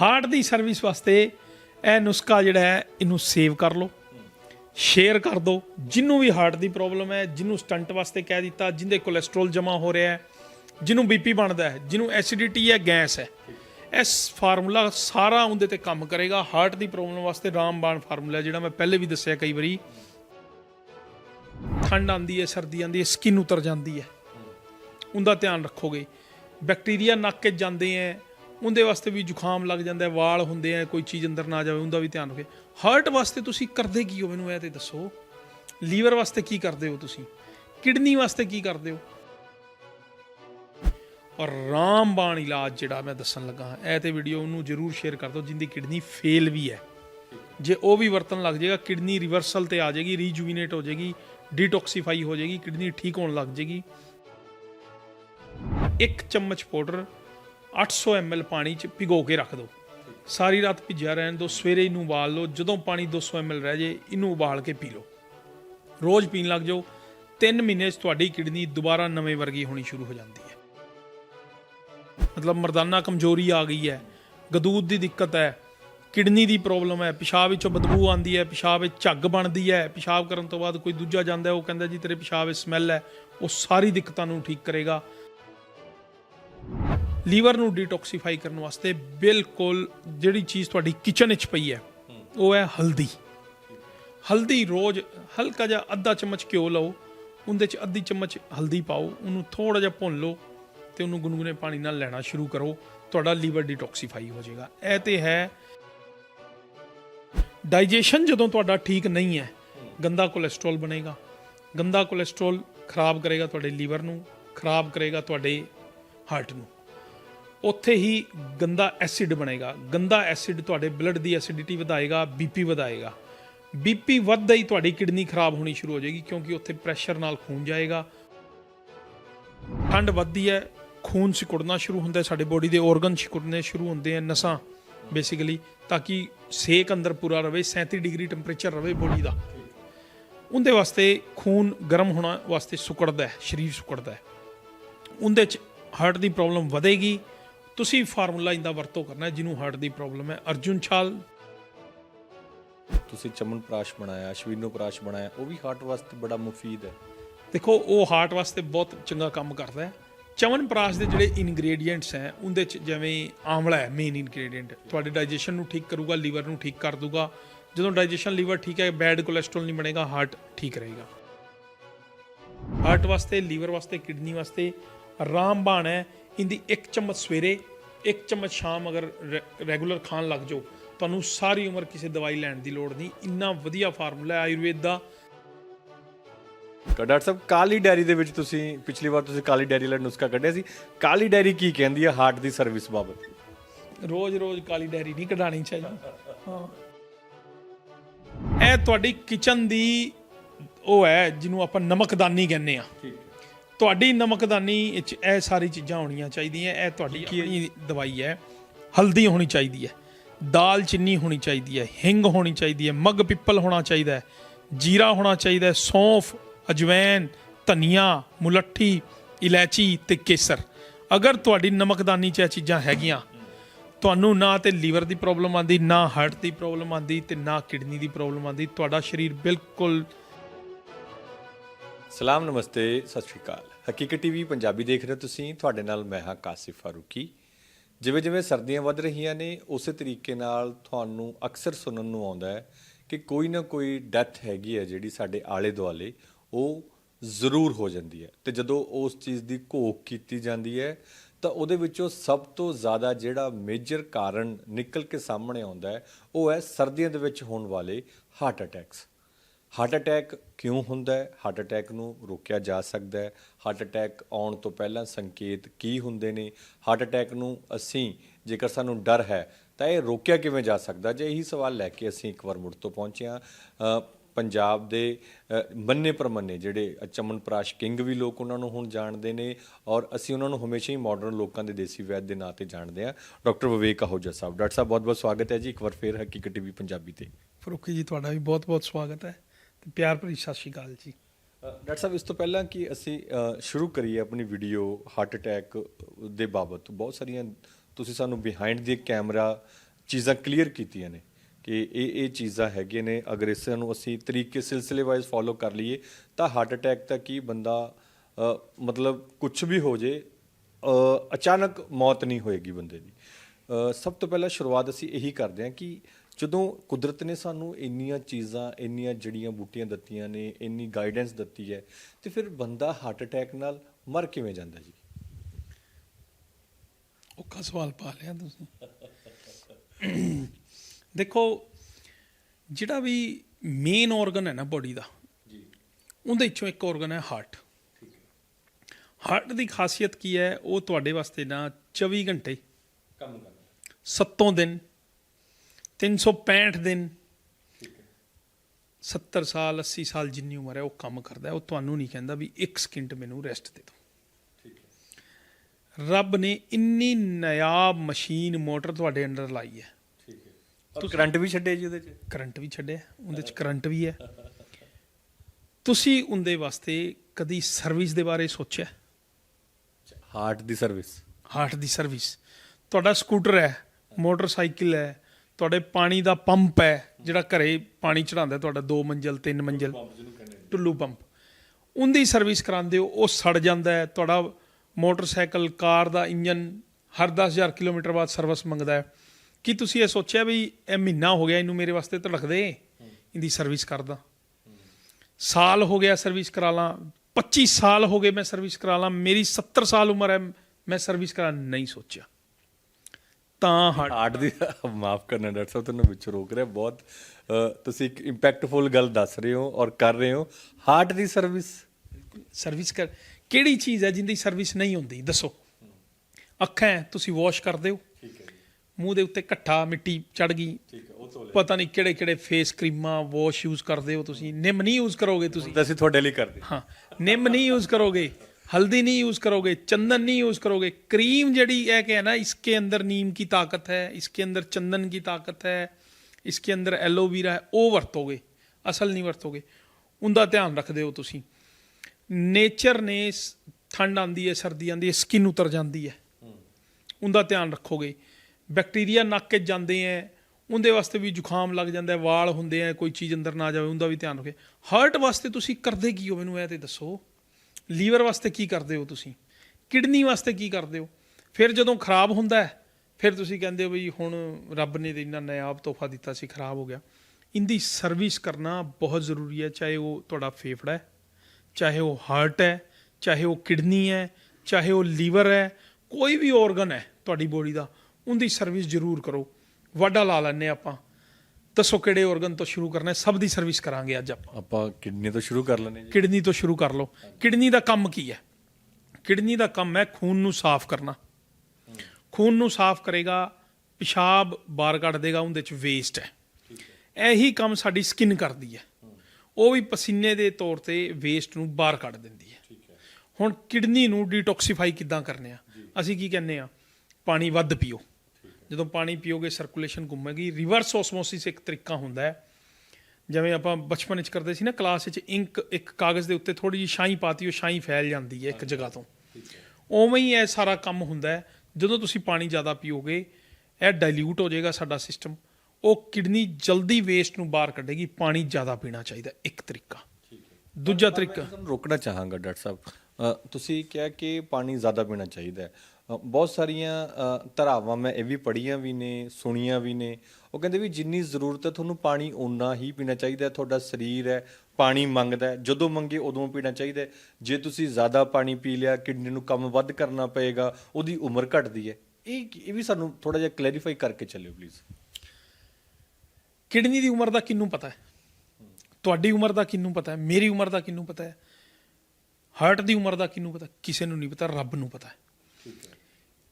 Heart ਦੀ service ਵਾਸਤੇ ਇਹ ਨੁਸਖਾ ਜਿਹੜਾ ਹੈ, ਇਹਨੂੰ ਸੇਵ ਕਰ ਲਓ। ਸ਼ੇਅਰ ਕਰ ਦਿਓ ਜਿਹਨੂੰ ਵੀ ਹਾਰਟ ਦੀ ਪ੍ਰੋਬਲਮ ਹੈ ਜਿਹਨੂੰ ਸਟੰਟ ਵਾਸਤੇ ਕਹਿ ਦਿੱਤਾ, ਜਿੰਦੇ ਕੋਲੇਸਟ੍ਰੋਲ ਜਮਾ ਹੋ ਰਿਹਾ ਹੈ ਜਿਹਨੂੰ ਬੀਪੀ ਬਣਦਾ ਹੈ ਜਿਹਨੂੰ ਐਸਿਡਿਟੀ ਹੈ ਗੈਸ ਹੈ। ਇਸ ਫਾਰਮੂਲਾ ਸਾਰਾ ਉਹਦੇ ਤੇ ਕੰਮ ਕਰੇਗਾ। ਹਾਰਟ ਦੀ ਪ੍ਰੋਬਲਮ ਵਾਸਤੇ ਰਾਮਬਾਣ ਫਾਰਮੂਲਾ ਜਿਹੜਾ ਮੈਂ ਪਹਿਲੇ ਵੀ ਦੱਸਿਆ ਕਈ ਵਾਰੀ। ਠੰਡ ਆਂਦੀ ਹੈ, ਸਰਦੀ ਆਂਦੀ ਹੈ ਸਕਿਨ ਉਤਰ ਜਾਂਦੀ ਹੈ। ਉਹਦਾ ਧਿਆਨ ਰੱਖੋਗੇ। ਬੈਕਟੀਰੀਆ ਨੱਕ 'ਚ ਜਾਂਦੇ ਐ ਉਹਦੇ ਵਾਸਤੇ ਵੀ ਜ਼ੁਕਾਮ ਲੱਗ ਜਾਂਦਾ ਵਾਲ ਹੁੰਦੇ ਐ ਕੋਈ ਚੀਜ਼ ਅੰਦਰ ਨਾ ਜਾਵੇ ਉਹਦਾ ਵੀ ਧਿਆਨ ਰੱਖੇ। ਹਾਰਟ ਵਾਸਤੇ ਤੁਸੀਂ ਕਰਦੇ ਕੀ ਹੋ? ਮੈਨੂੰ ਇਹ ਤੇ ਦੱਸੋ। ਲੀਵਰ ਵਾਸਤੇ ਕੀ ਕਰਦੇ ਹੋ ਤੁਸੀਂ? ਕਿਡਨੀ ਵਾਸਤੇ ਕੀ ਕਰਦੇ ਹੋ? ਔਰ ਰਾਮਬਾਣ ਇਲਾਜ ਜਿਹੜਾ ਮੈਂ ਦੱਸਣ ਲੱਗਾ ਹਾਂ, ਇਹ ਤੇ ਵੀਡੀਓ ਉਹਨੂੰ ਜਰੂਰ ਸ਼ੇਅਰ ਕਰ ਦਿਓ ਜਿੰਦੀ ਕਿਡਨੀ ਫੇਲ ਵੀ ਹੈ। ਜੇ ਉਹ ਵੀ ਵਰਤਣ ਲੱਗ ਜਾਏਗਾ ਕਿਡਨੀ ਰਿਵਰਸਲ ਤੇ ਆ ਜਾਏਗੀ ਰੀਜੂਵੀਨੇਟ ਹੋ ਜਾਏਗੀ ਡੀਟੌਕਸੀਫਾਈ ਹੋ ਜਾਏਗੀ ਕਿਡਨੀ ਠੀਕ ਹੋਣ ਲੱਗ ਜਾਏਗੀ। ਇੱਕ ਚਮਚ ਪਾਊਡਰ 800 ml ਪਾਣੀ ਚ ਭਿਗੋ ਕੇ ਰੱਖ ਦਿਓ। ਸਾਰੀ ਰਾਤ ਭਿੱਜਿਆ ਰਹਿਣ ਦਿਓ, ਸਵੇਰੇ ਇਹਨੂੰ ਉਬਾਲ ਲਓ, ਜਦੋਂ ਪਾਣੀ 200 ml ਰਹਿ ਜੇ, ਇਹਨੂੰ ਉਬਾਲ ਕੇ ਪੀ ਲਓ। ਰੋਜ਼ ਪੀਣ ਲੱਗ ਜਾਓ 3 ਮਹੀਨੇ 'ਚ ਤੁਹਾਡੀ ਕਿਡਨੀ ਦੁਬਾਰਾ ਨਵੇਂ ਵਰਗੀ ਹੋਣੀ ਸ਼ੁਰੂ ਹੋ ਜਾਂਦੀ ਹੈ। ਮਤਲਬ ਮਰਦਾਨਾ ਕਮਜ਼ੋਰੀ ਆ ਗਈ ਹੈ, ਗਦੂਦ ਦੀ ਦਿੱਕਤ ਹੈ, ਕਿਡਨੀ ਦੀ ਪ੍ਰੋਬਲਮ ਹੈ, ਪਿਸ਼ਾਬ ਵਿੱਚੋਂ ਬਦਬੂ ਆਉਂਦੀ ਹੈ, ਪਿਸ਼ਾਬ ਵਿੱਚ ਝੱਗ ਬਣਦੀ ਹੈ, ਪਿਸ਼ਾਬ ਕਰਨ ਤੋਂ ਬਾਅਦ ਕੋਈ ਦੂਜਾ ਜਾਂਦਾ ਉਹ ਕਹਿੰਦਾ ਜੀ ਤੇਰੇ ਪਿਸ਼ਾਬ ਵਿੱਚ ਸਮੈਲ ਹੈ, ਉਹ ਸਾਰੀ ਦਿੱਕਤਾਂ ਨੂੰ ਠੀਕ ਕਰੇਗਾ। ਲੀਵਰ ਨੂੰ ਡੀਟੌਕਸੀਫਾਈ ਕਰਨ ਵਾਸਤੇ ਬਿਲਕੁਲ ਜਿਹੜੀ ਚੀਜ਼ ਤੁਹਾਡੀ ਕਿਚਨ ਵਿੱਚ ਪਈ ਹੈ, ਉਹ ਹੈ ਹਲਦੀ। ਹਲਦੀ ਰੋਜ਼ ਹਲਕਾ ਜਿਹਾ ਅੱਧਾ ਚਮਚ ਘਿਓ ਲਓ, ਉਹਦੇ ਚ ਅੱਧੀ ਚਮਚ ਹਲਦੀ ਪਾਓ, ਉਹਨੂੰ ਥੋੜਾ ਜਿਹਾ ਭੁੰਨ ਲਓ ਤੇ ਉਹਨੂੰ ਗੁਨਗੁਨੇ ਪਾਣੀ ਨਾਲ ਲੈਣਾ ਸ਼ੁਰੂ ਕਰੋ, ਤੁਹਾਡਾ ਲੀਵਰ ਡੀਟੌਕਸੀਫਾਈ ਹੋ ਜਾਏਗਾ। ਇਹ ਤੇ ਹੈ, ਡਾਈਜੈਸ਼ਨ ਜਦੋਂ ਤੁਹਾਡਾ ਠੀਕ ਨਹੀਂ ਹੈ, ਗੰਦਾ ਕੋਲੇਸਟ੍ਰੋਲ ਬਣੇਗਾ। ਗੰਦਾ ਕੋਲੇਸਟ੍ਰੋਲ ਖਰਾਬ ਕਰੇਗਾ ਤੁਹਾਡੇ ਲੀਵਰ ਨੂੰ, ਖਰਾਬ ਕਰੇਗਾ ਤੁਹਾਡੇ ਹਾਰਟ ਨੂੰ। ਉੱਥੇ ਹੀ ਗੰਦਾ ਐਸਿਡ ਬਣੇਗਾ। ਗੰਦਾ ਐਸਿਡ ਤੁਹਾਡੇ ਬਲੱਡ ਦੀ ਐਸਿਡਿਟੀ ਵਧਾਏਗਾ ਬੀਪੀ ਵਧਾਏਗਾ। ਬੀਪੀ ਵੱਧਦਾ ਹੀ ਤੁਹਾਡੀ ਕਿਡਨੀ ਖਰਾਬ ਹੋਣੀ ਸ਼ੁਰੂ ਹੋ ਜਾਏਗੀ ਕਿਉਂਕਿ ਉੱਥੇ ਪ੍ਰੈਸ਼ਰ ਨਾਲ ਖੂਨ ਜਾਏਗਾ। ਠੰਡ ਵੱਧਦੀ ਹੈ, ਖੂਨ ਸਿਕੁੜਨਾ ਸ਼ੁਰੂ ਹੁੰਦਾ ਸਾਡੇ ਬੋਡੀ ਦੇ ਆਰਗਨ ਸਿਕੁੜਨੇ ਸ਼ੁਰੂ ਹੁੰਦੇ ਆ ਨਸਾਂ ਬੇਸਿਕਲੀ ਤਾਂ ਕਿ ਸੇਕ ਅੰਦਰ ਪੂਰਾ ਰਵੇ 37 ਡਿਗਰੀ ਟੈਂਪਰੇਚਰ ਰਵੇ ਬੋਡੀ ਦਾ। ਉਹਦੇ ਵਾਸਤੇ ਖੂਨ ਗਰਮ ਹੋਣਾ ਵਾਸਤੇ ਸੁਕੜਦਾ ਹੈ, ਸਰੀਰ ਸੁਕੜਦਾ ਹੈ। ਉਹਦੇ ਚ ਹਾਰਟ ਦੀ ਪ੍ਰੋਬਲਮ ਵਧੇਗੀ ਤੁਸੀਂ ਫਾਰਮੂਲਾ ਇਹਦਾ ਵਰਤੋਂ ਕਰਨਾ ਜਿਹਨੂੰ ਹਾਰਟ ਦੀ ਪ੍ਰੋਬਲਮ ਹੈ। ਅਰਜੁਨ ਛਾਲ। ਤੁਸੀਂ ਚਮਨ ਪ੍ਰਾਸ਼ ਬਣਾਇਆ ਸ਼ਵੀਨੋ ਪ੍ਰਾਸ਼ ਬਣਾਇਆ ਉਹ ਵੀ ਹਾਰਟ ਵਾਸਤੇ ਬੜਾ ਮੁਫੀਦ ਹੈ। ਦੇਖੋ ਉਹ ਹਾਰਟ ਵਾਸਤੇ ਬਹੁਤ ਚੰਗਾ ਕੰਮ ਕਰਦਾ ਹੈ। ਚਵਨਪ੍ਰਾਸ਼ ਦੇ ਜਿਹੜੇ ਇਨਗਰੀਡੀਐਂਟਸ ਹੈ ਉਹਦੇ ਚ ਜਿਵੇਂ ਆਮਲਾ ਹੈ ਮੇਨ ਇਨਗਰੀਡੀਐਂਟ ਤੁਹਾਡੇ ਡਾਈਜੈਸ਼ਨ ਨੂੰ ਠੀਕ ਕਰੂਗਾ ਲੀਵਰ ਨੂੰ ਠੀਕ ਕਰ ਦੂਗਾ। ਜਦੋਂ ਡਾਈਜੈਸ਼ਨ ਲੀਵਰ ਠੀਕ ਹੈ ਬੈਡ ਕੋਲੇਸਟ੍ਰੋਲ ਨਹੀਂ ਬਣੇਗਾ ਹਾਰਟ ਠੀਕ ਰਹੇਗਾ। ਹਾਰਟ ਵਾਸਤੇ ਲੀਵਰ ਵਾਸਤੇ ਕਿਡਨੀ ਵਾਸਤੇ ਰਾਮਬਾਣ ਹੈ। ਇਹਦੀ ਇੱਕ ਚਮਚ ਸਵੇਰੇ ਇੱਕ ਚਮਚ ਸ਼ਾਮ ਅਗਰ ਰੈਗੂਲਰ ਖਾਣ ਲੱਗ ਜਾਓ ਤੁਹਾਨੂੰ ਸਾਰੀ ਉਮਰ ਕਿਸੇ ਦਵਾਈ ਲੈਣ ਦੀ ਲੋੜ ਨਹੀਂ। ਇੰਨਾ ਵਧੀਆ ਫਾਰਮੂਲਾ ਹੈ ਆਯੁਰਵੇਦ ਦਾ। ਡਾਕਟਰ ਸਾਹਿਬ ਕਾਲੀ ਡੈਰੀ ਦੇ ਵਿੱਚ ਤੁਸੀਂ ਪਿਛਲੀ ਵਾਰ ਤੁਸੀਂ ਕਾਲੀ ਡੈਰੀ ਵਾਲਾ ਨੁਸਖਾ ਕੱਢਿਆ ਸੀ। ਕਾਲੀ ਡੈਰੀ ਕੀ ਕਹਿੰਦੀ ਹੈ ਹਾਰਟ ਦੀ ਸਰਵਿਸ ਬਾਬਤ? ਰੋਜ਼-ਰੋਜ਼ ਕਾਲੀ ਡੈਰੀ ਨਹੀਂ ਕਢਾਣੀ ਚਾਹੀਦੀ। ਹਾਂ। ਇਹ ਤੁਹਾਡੀ ਕਿਚਨ ਦੀ ਉਹ ਹੈ ਜਿਹਨੂੰ ਆਪਾਂ ਨਮਕਦਾਨੀ ਕਹਿੰਦੇ ਆ ਤੁਹਾਡੀ ਨਮਕਦਾਨੀ ਵਿੱਚ ਇਹ ਸਾਰੀ ਚੀਜ਼ਾਂ ਹੋਣੀਆਂ ਚਾਹੀਦੀਆਂ ਇਹ ਤੁਹਾਡੀ ਆਪਣੀ ਦਵਾਈ ਹੈ। ਹਲਦੀ ਹੋਣੀ ਚਾਹੀਦੀ ਹੈ ਦਾਲ ਚੀਨੀ ਹੋਣੀ ਚਾਹੀਦੀ ਹੈ ਹਿੰਗ ਹੋਣੀ ਚਾਹੀਦੀ ਹੈ ਮਗ ਪਿੱਪਲ ਹੋਣਾ ਚਾਹੀਦਾ ਹੈ ਜੀਰਾ ਹੋਣਾ ਚਾਹੀਦਾ ਹੈ ਸੌਂਫ ਅਜਵੈਨ ਧਨੀਆ ਮੁਲੱਠੀ ਇਲਾਇਚੀ ਤੇ ਕੇਸਰ। ਅਗਰ ਤੁਹਾਡੀ ਨਮਕਦਾਨੀ 'ਚ ਇਹ ਚੀਜ਼ਾਂ ਹੈਗੀਆਂ ਤੁਹਾਨੂੰ ਨਾ ਤੇ ਲੀਵਰ ਦੀ ਪ੍ਰੋਬਲਮ ਆਂਦੀ ਨਾ ਹਾਰਟ ਦੀ ਪ੍ਰੋਬਲਮ ਆਂਦੀ ਤੇ ਨਾ ਕਿਡਨੀ ਦੀ ਪ੍ਰੋਬਲਮ ਆਂਦੀ ਤੁਹਾਡਾ ਸਰੀਰ ਬਿਲਕੁਲ ਸਲਾਮ ਨਮਸਤੇ ਸਤਿ ਸ਼੍ਰੀ ਅਕਾਲ। ਹਕੀਕਤ ਟੀਵੀ ਪੰਜਾਬੀ ਦੇਖ ਰਹੇ ਹੋ ਤੁਸੀਂ। ਤੁਹਾਡੇ ਨਾਲ ਮੈਂ ਹਾਂ ਕਾਸਿਫ ਫਾਰੂਕੀ। ਜਿਵੇਂ ਜਿਵੇਂ ਸਰਦੀਆਂ ਵੱਧ ਰਹੀਆਂ ਨੇ, ਉਸੇ ਤਰੀਕੇ ਨਾਲ ਤੁਹਾਨੂੰ ਅਕਸਰ ਸੁਣਨ ਨੂੰ ਆਉਂਦਾ ਹੈ ਕਿ ਕੋਈ ਨਾ ਕੋਈ ਡੈਥ ਹੈਗੀ ਹੈ ਜਿਹੜੀ ਸਾਡੇ ਆਲੇ ਦੁਆਲੇ, ਉਹ ਜ਼ਰੂਰ ਹੋ ਜਾਂਦੀ ਹੈ। ਤੇ ਜਦੋਂ ਉਸ ਚੀਜ਼ ਦੀ ਘੋਖ ਕੀਤੀ ਜਾਂਦੀ ਹੈ, ਤਾਂ ਉਹਦੇ ਵਿੱਚੋਂ ਸਭ ਤੋਂ ਜ਼ਿਆਦਾ ਜਿਹੜਾ ਮੇਜਰ ਕਾਰਨ ਨਿਕਲ ਕੇ ਸਾਹਮਣੇ ਆਉਂਦਾ ਹੈ, ਉਹ ਹੈ ਸਰਦੀਆਂ ਦੇ ਵਿੱਚ ਹੋਣ ਵਾਲੇ ਹਾਰਟ ਅਟੈਕਸ। ਹਾਰਟ ਅਟੈਕ ਕਿਉਂ ਹੁੰਦਾ ਹੈ? ਹਾਰਟ ਅਟੈਕ ਨੂੰ ਰੋਕਿਆ ਜਾ ਸਕਦਾ ਹੈ। ਹਾਰਟ ਅਟੈਕ ਆਉਣ ਤੋਂ ਪਹਿਲਾਂ ਸੰਕੇਤ ਕੀ ਹੁੰਦੇ ਨੇ? ਹਾਰਟ ਅਟੈਕ ਨੂੰ ਅਸੀਂ ਜੇਕਰ ਸਾਨੂੰ ਡਰ ਹੈ, ਤਾਂ ਇਹ ਰੋਕਿਆ ਕਿਵੇਂ ਜਾ ਸਕਦਾ? ਜੇ ਇਹੀ ਸਵਾਲ ਲੈ ਕੇ ਅਸੀਂ ਇੱਕ ਵਾਰ ਮੁੜ ਤੋਂ ਪਹੁੰਚੇ ਹਾਂ। ਪੰਜਾਬ ਦੇ ਮੰਨੇ ਪ੍ਰਮੰਨੇ ਜਿਹੜੇ ਚਮਨਪ੍ਰਾਸ਼ ਕਿੰਗ ਵੀ ਲੋਕ ਉਹਨਾਂ ਨੂੰ ਹੁਣ ਜਾਣਦੇ ਨੇ ਔਰ ਅਸੀਂ ਉਹਨਾਂ ਨੂੰ ਹਮੇਸ਼ਾ ਹੀ ਮਾਡਰਨ ਲੋਕਾਂ ਦੇ ਦੇਸੀ ਵੈਦ ਦੇ ਨਾਂ ਤੇ ਜਾਣਦੇ ਹਾਂ। ਡਾਕਟਰ ਵਿਵੇਕ ਆਹੋਜਾ ਸਾਹਿਬ, ਡਾਕਟਰ ਸਾਹਿਬ ਬਹੁਤ ਬਹੁਤ ਸਵਾਗਤ ਹੈ ਜੀ। ਇੱਕ ਵਾਰ ਫੇਰ ਹਕੀਕਤ ਟੀਵੀ ਪੰਜਾਬੀ ਤੇ। ਫਰੂਕੀ ਜੀ, ਤੁਹਾਡਾ ਵੀ ਬਹੁਤ-ਬਹੁਤ ਸਵਾਗਤ ਹੈ। ਪਿਆਰ ਭਰੀ ਸਤਿ ਸ਼੍ਰੀ ਅਕਾਲ ਜੀ। ਡਾਕਟਰ ਸਾਹਿਬ, ਇਸ ਤੋਂ ਪਹਿਲਾਂ ਕਿ ਅਸੀਂ ਸ਼ੁਰੂ ਕਰੀਏ ਆਪਣੀ ਵੀਡੀਓ ਹਾਰਟ ਅਟੈਕ ਦੇ ਬਾਬਤ। ਬਹੁਤ ਸਾਰੀਆਂ, ਤੁਸੀਂ ਸਾਨੂੰ ਬਿਹਾਈਂਡ ਦੀ ਕੈਮਰਾ ਚੀਜ਼ਾਂ ਕਲੀਅਰ ਕੀਤੀਆਂ ਨੇ ਕਿ ਇਹ ਇਹ ਚੀਜ਼ਾਂ ਹੈਗੀਆਂ ਨੇ। ਅਗਰ ਇਸ ਨੂੰ ਅਸੀਂ ਤਰੀਕੇ ਸਿਲਸਿਲੇ ਵਾਈਜ਼ ਫੋਲੋ ਕਰ ਲਈਏ, ਤਾਂ ਹਾਰਟ ਅਟੈਕ ਤਾਂ ਕੀ ਬੰਦਾ ਮਤਲਬ ਕੁਝ ਵੀ ਹੋ ਜੇ ਅਚਾਨਕ ਮੌਤ ਨਹੀਂ ਹੋਏਗੀ ਬੰਦੇ ਦੀ। ਸਭ ਤੋਂ ਪਹਿਲਾਂ ਸ਼ੁਰੂਆਤ ਅਸੀਂ ਇਹੀ ਕਰਦੇ ਹਾਂ ਕਿ ਜਦੋਂ ਕੁਦਰਤ ਨੇ ਸਾਨੂੰ ਇੰਨੀਆਂ ਚੀਜ਼ਾਂ ਇੰਨੀਆਂ ਜੜੀਆਂ ਬੂਟੀਆਂ ਦਿੱਤੀਆਂ ਨੇ ਇੰਨੀ ਗਾਈਡੈਂਸ ਦਿੱਤੀ ਹੈ ਤੇ ਫਿਰ ਬੰਦਾ ਹਾਰਟ ਅਟੈਕ ਨਾਲ ਮਰ ਕਿਵੇਂ ਜਾਂਦਾ ਜੀ? ਔਖਾ ਸਵਾਲ ਪਾ ਲਿਆ ਤੁਸੀਂ। ਦੇਖੋ ਜਿਹੜਾ ਵੀ ਮੇਨ ਆਰਗਨ ਹੈ ਨਾ ਬੋਡੀ ਦਾ ਜੀ। ਉਹਦੇ ਵਿੱਚੋਂ ਇੱਕ ਆਰਗਨ ਹੈ ਹਾਰਟ ਹਾਰਟ ਦੀ ਖਾਸੀਅਤ ਕੀ ਹੈ? ਉਹ ਤੁਹਾਡੇ ਵਾਸਤੇ ਨਾ 24 ਘੰਟੇ ਕੰਮ ਕਰਦਾ। 7 ਦਿਨ 365 ਦਿਨ। 70 ਸਾਲ 80 ਸਾਲ ਜਿੰਨੀ ਉਮਰ ਹੈ ਉਹ ਕੰਮ ਕਰਦਾ ਉਹ ਤੁਹਾਨੂੰ ਨਹੀਂ ਕਹਿੰਦਾ ਵੀ 1 ਸਕਿੰਟ ਮੈਨੂੰ ਰੈਸਟ ਦੇ ਦਿਓ। ਰੱਬ ਨੇ ਇੰਨੀ ਨਾਯਾਬ ਮਸ਼ੀਨ ਮੋਟਰ ਤੁਹਾਡੇ ਅੰਦਰ ਲਾਈ ਹੈ। ਠੀਕ ਹੈ ਔਰ ਕਰੰਟ ਵੀ ਛੱਡੇ ਜੀ ਉਹਦੇ ਚ? ਕਰੰਟ ਵੀ ਛੱਡਿਆ। ਉਹਦੇ ਚ ਕਰੰਟ ਵੀ ਹੈ। ਤੁਸੀਂ ਉਹਦੇ ਵਾਸਤੇ ਕਦੀ ਸਰਵਿਸ ਦੇ ਬਾਰੇ ਸੋਚਿਆ? ਹਾਰਟ ਦੀ ਸਰਵਿਸ ਹਾਰਟ ਦੀ ਸਰਵਿਸ ਤੁਹਾਡਾ ਸਕੂਟਰ ਹੈ ਮੋਟਰਸਾਈਕਲ ਹੈ ਤੁਹਾਡੇ ਪਾਣੀ ਦਾ ਪੰਪ ਹੈ, ਜਿਹੜਾ ਘਰੇ ਪਾਣੀ ਚੜਾਉਂਦਾ ਤੁਹਾਡਾ 2 ਮੰਜ਼ਲ 3 ਮੰਜ਼ਲ, ਟੁੱਲੂ ਪੰਪ। ਉਹਦੀ ਸਰਵਿਸ ਕਰਾਉਂਦੇ ਹੋ, ਉਹ ਸੜ ਜਾਂਦਾ ਹੈ, ਤੁਹਾਡਾ ਮੋਟਰਸਾਈਕਲ, ਕਾਰ ਦਾ ਇੰਜਨ ਹਰ 10000 ਕਿਲੋਮੀਟਰ ਬਾਅਦ ਸਰਵਿਸ ਮੰਗਦਾ ਹੈ। ਕੀ ਤੁਸੀਂ ਇਹ ਸੋਚਿਆ ਵੀ ਇਹ ਮਹੀਨਾ ਹੋ ਗਿਆ ਇਹਨੂੰ ਮੇਰੇ ਵਾਸਤੇ ਧੜਕ ਦੇ, ਇਹਦੀ ਸਰਵਿਸ ਕਰਦਾ। ਸਾਲ ਹੋ ਗਿਆ ਸਰਵਿਸ ਕਰਾ ਲਾਂ 25 ਸਾਲ ਹੋ ਗਏ ਮੈਂ ਸਰਵਿਸ ਕਰਾ ਲਾਂ, ਮੇਰੀ 70 ਸਾਲ ਉਮਰ ਹੈ, ਮੈਂ ਸਰਵਿਸ ਕਰਾ ਨਹੀਂ ਸੋਚਿਆ। ਤਾਂ ਹਾਰਟ ਦੀ ਮਾਫ ਕਰਨਾ ਡਾਕਟਰ ਸਾਹਿਬ ਤੁਹਾਨੂੰ ਵਿੱਚ ਰੋਕ ਰਿਹਾ ਬਹੁਤ ਤੁਸੀਂ ਇੱਕ ਇੰਪੈਕਟਫੁਲ ਗੱਲ ਦੱਸ ਰਹੇ ਹੋ ਔਰ ਕਰ ਰਹੇ ਹੋ। ਹਾਰਟ ਦੀ ਸਰਵਿਸ ਸਰਵਿਸ ਕਰ। ਕਿਹੜੀ ਚੀਜ਼ ਹੈ ਜਿੰਦੀ ਸਰਵਿਸ ਨਹੀਂ ਹੁੰਦੀ? ਦੱਸੋ। ਅੱਖਾਂ ਤੁਸੀਂ ਵਾਸ਼ ਕਰਦੇ ਹੋ। ਮੂੰਹ ਦੇ ਉੱਤੇ ਇਕੱਠਾ ਮਿੱਟੀ ਚੜ ਗਈ। ਪਤਾ ਨਹੀਂ ਕਿਹੜੇ ਕਿਹੜੇ ਫੇਸ ਕਰੀਮਾਂ ਵਾਸ਼ ਯੂਜ਼ ਕਰਦੇ ਹੋ ਤੁਸੀਂ। ਨਿੰਮ ਨਹੀਂ ਯੂਜ਼ ਕਰੋਗੇ ਤੁਸੀਂ। ਅਸੀਂ ਤੁਹਾਡੇ ਲਈ ਕਰਦੇ ਹਾਂ। ਨਿੰਮ ਨਹੀਂ ਯੂਜ਼ ਕਰੋਗੇ। हल्दी नहीं यूज करोगे चंदन नहीं यूज करोगे क्रीम जड़ी है कि है ना इसके अंदर नीम की ताकत है इसके अंदर चंदन की ताकत है इसके अंदर एलोवेरा है ਉਹ ਵਰਤੋਗੇ ਅਸਲ ਨਹੀਂ ਵਰਤੋਗੇ ਉਹਦਾ ਧਿਆਨ ਰੱਖਦੇ ਹੋ ਤੁਸੀਂ ਨੇਚਰ ਨੇ ਸ- ਠੰਡ ਆਂਦੀ ਹੈ ਸਰਦੀ ਆਂਦੀ ਹੈ ਸਕਿਨ ਉਤਰ ਜਾਂਦੀ ਹੈ ਉਹਦਾ ਧਿਆਨ ਰੱਖੋਗੇ ਬੈਕਟੀਰੀਆ ਨੱਕ 'ਚ ਜਾਂਦੇ ਹੈ ਉਹਦੇ ਵਾਸਤੇ ਵੀ ਜ਼ੁਕਾਮ ਲੱਗ ਜਾਂਦਾ ਹੈ ਵਾਲ ਹੁੰਦੇ ਆ ਕੋਈ ਚੀਜ਼ ਅੰਦਰ ਨਾ ਜਾਵੇ ਉਹਦਾ ਵੀ ਧਿਆਨ ਰੱਖੇ ਹਾਰਟ ਵਾਸਤੇ ਤੁਸੀਂ ਕਰਦੇ ਕੀ ਹੋ ਮੈਨੂੰ ਇਹ ਤੇ ਦੱਸੋ ਲੀਵਰ ਵਾਸਤੇ ਕੀ ਕਰਦੇ ਹੋ ਤੁਸੀਂ? ਕਿਡਨੀ ਵਾਸਤੇ ਕੀ ਕਰਦੇ ਹੋ? ਫਿਰ ਜਦੋਂ ਖਰਾਬ ਹੁੰਦਾ ਹੈ, ਫਿਰ ਤੁਸੀਂ ਕਹਿੰਦੇ ਹੋ ਵੀ ਹੁਣ ਰੱਬ ਨੇ ਤੇ ਇੰਨਾ ਨਾਯਾਬ ਤੋਹਫਾ ਦਿੱਤਾ ਸੀ, ਖਰਾਬ ਹੋ ਗਿਆ। ਇੰਦੀ ਸਰਵਿਸ ਕਰਨਾ ਬਹੁਤ ਜ਼ਰੂਰੀ ਹੈ, ਚਾਹੇ ਉਹ ਤੁਹਾਡਾ ਫੇਫੜਾ ਹੈ, ਚਾਹੇ ਉਹ ਹਾਰਟ ਹੈ, ਚਾਹੇ ਉਹ ਕਿਡਨੀ ਹੈ, ਚਾਹੇ ਉਹ ਲੀਵਰ ਹੈ, ਕੋਈ ਵੀ ਆਰਗਨ ਹੈ ਤੁਹਾਡੀ ਬੋਡੀ ਦਾ, ਉਹਦੀ ਸਰਵਿਸ ਜ਼ਰੂਰ ਕਰੋ। ਵਾਡਾ ਲਾ ਲੈਣੇ ਆਪਾਂ। ਦੱਸੋ ਕਿਹੜੇ ਆਰਗਨ ਤੋਂ ਸ਼ੁਰੂ ਕਰਨਾ ਹੈ? ਸਭ ਦੀ ਸਰਵਿਸ ਕਰਾਂਗੇ ਅੱਜ ਆਪਾਂ। ਆਪਾਂ ਕਿਡਨੀ ਤੋਂ ਸ਼ੁਰੂ ਕਰ ਲੈਂਦੇ ਜੀ। ਕਿਡਨੀ ਤੋਂ ਸ਼ੁਰੂ ਕਰ ਲਓ। ਕਿਡਨੀ ਦਾ ਕੰਮ ਕੀ ਹੈ? ਕਿਡਨੀ ਦਾ ਕੰਮ ਹੈ ਖੂਨ ਨੂੰ ਸਾਫ਼ ਕਰਨਾ। ਖੂਨ ਨੂੰ ਸਾਫ਼ ਕਰੇਗਾ ਪਿਸ਼ਾਬ ਬਾਹਰ ਕੱਢ ਦੇਗਾ ਉਹਦੇ ਚ ਵੇਸਟ ਹੈ। ਇਹੀ ਕੰਮ ਸਾਡੀ ਸਕਿਨ ਕਰਦੀ ਹੈ। ਉਹ ਵੀ ਪਸੀਨੇ ਦੇ ਤੌਰ ਤੇ ਵੇਸਟ ਨੂੰ ਬਾਹਰ ਕੱਢ ਦਿੰਦੀ ਹੈ। ਹੁਣ ਕਿਡਨੀ ਨੂੰ ਡੀਟੌਕਸੀਫਾਈ ਕਿੱਦਾਂ ਕਰਨੇ ਆ? ਅਸੀਂ ਕੀ ਕਹਿੰਦੇ ਆ ਪਾਣੀ ਵੱਧ ਪੀਓ। ਜਦੋਂ ਪਾਣੀ ਪੀਓਗੇ ਸਰਕੂਲੇਸ਼ਨ ਘੁੰਮੇਗੀ। ਰਿਵਰਸ ਓਸਮੋਸਿਸ ਇੱਕ ਤਰੀਕਾ ਹੁੰਦਾ ਹੈ। ਜਿਵੇਂ ਆਪਾਂ ਬਚਪਨ ਵਿੱਚ ਕਰਦੇ ਸੀ ਨਾ ਕਲਾਸ ਵਿੱਚ ਇੰਕ ਇੱਕ ਕਾਗਜ਼ ਦੇ ਉੱਤੇ ਥੋੜੀ ਜਿਹੀ ਛਾਈ ਪਾਤੀ ਉਹ ਛਾਈ ਫੈਲ ਜਾਂਦੀ ਹੈ ਇੱਕ ਜਗ੍ਹਾ ਤੋਂ। ਉਵੇਂ ਹੀ ਇਹ ਸਾਰਾ ਕੰਮ ਹੁੰਦਾ ਹੈ। ਜਦੋਂ ਤੁਸੀਂ ਪਾਣੀ ਜ਼ਿਆਦਾ ਪੀਓਗੇ ਇਹ ਡਾਈਲਿਊਟ ਹੋ ਜਾਏਗਾ ਸਾਡਾ ਸਿਸਟਮ ਉਹ ਕਿਡਨੀ ਜਲਦੀ ਵੇਸਟ ਨੂੰ ਬਾਹਰ ਕੱਢੇਗੀ। ਪਾਣੀ ਜ਼ਿਆਦਾ ਪੀਣਾ ਚਾਹੀਦਾ ਇੱਕ ਤਰੀਕਾ। ਦੂਜਾ ਤਰੀਕਾ ਰੋਕਣਾ ਚਾਹਾਂਗਾ ਡਾਕਟਰ ਸਾਹਿਬ। ਤੁਸੀਂ ਕਿਹਾ ਕਿ ਪਾਣੀ ਜ਼ਿਆਦਾ ਪੀਣਾ ਚਾਹੀਦਾ ਹੈ। ਬਹੁਤ ਸਾਰੀਆਂ ਅ, ਧਾਰਾਵਾਂ ਮੈਂ ਇਹ ਵੀ ਪੜ੍ਹੀਆਂ ਵੀ ਨੇ ਸੁਣੀਆਂ ਵੀ ਨੇ। ਉਹ ਕਹਿੰਦੇ ਵੀ ਜਿੰਨੀ ਜ਼ਰੂਰਤ ਹੈ ਤੁਹਾਨੂੰ ਪਾਣੀ ਓਨਾ ਹੀ ਪੀਣਾ ਚਾਹੀਦਾ ਹੈ। ਤੁਹਾਡਾ ਸਰੀਰ ਹੈ ਪਾਣੀ ਮੰਗਦਾ ਜਦੋਂ ਮੰਗੇ ਉਦੋਂ ਪੀਣਾ ਚਾਹੀਦਾ ਜੇ ਤੁਸੀਂ ਜ਼ਿਆਦਾ ਪਾਣੀ ਪੀ ਲਿਆ ਕਿਡਨੀ ਨੂੰ ਕੰਮ ਵੱਧ ਕਰਨਾ ਪਏਗਾ ਉਹਦੀ ਉਮਰ ਘਟਦੀ ਹੈ। ਇਹ ਇਹ ਵੀ ਸਾਨੂੰ ਥੋੜਾ ਜਿਹਾ ਕਲੈਰੀਫਾਈ ਕਰਕੇ ਚੱਲਿਓ ਪਲੀਜ਼ ਕਿਡਨੀ ਦੀ ਉਮਰ ਦਾ ਕਿੰਨੂੰ ਪਤਾ ਹੈ? ਤੁਹਾਡੀ ਉਮਰ ਦਾ ਕਿੰਨੂੰ ਪਤਾ ਹੈ? ਮੇਰੀ ਉਮਰ ਦਾ ਕਿੰਨੂੰ ਪਤਾ ਹੈ? ਹਾਰਟ ਦੀ ਉਮਰ ਦਾ ਕਿੰਨੂੰ ਪਤਾ? ਕਿਸੇ ਨੂੰ ਨਹੀਂ ਪਤਾ ਰੱਬ ਨੂੰ ਪਤਾ ਹੈ।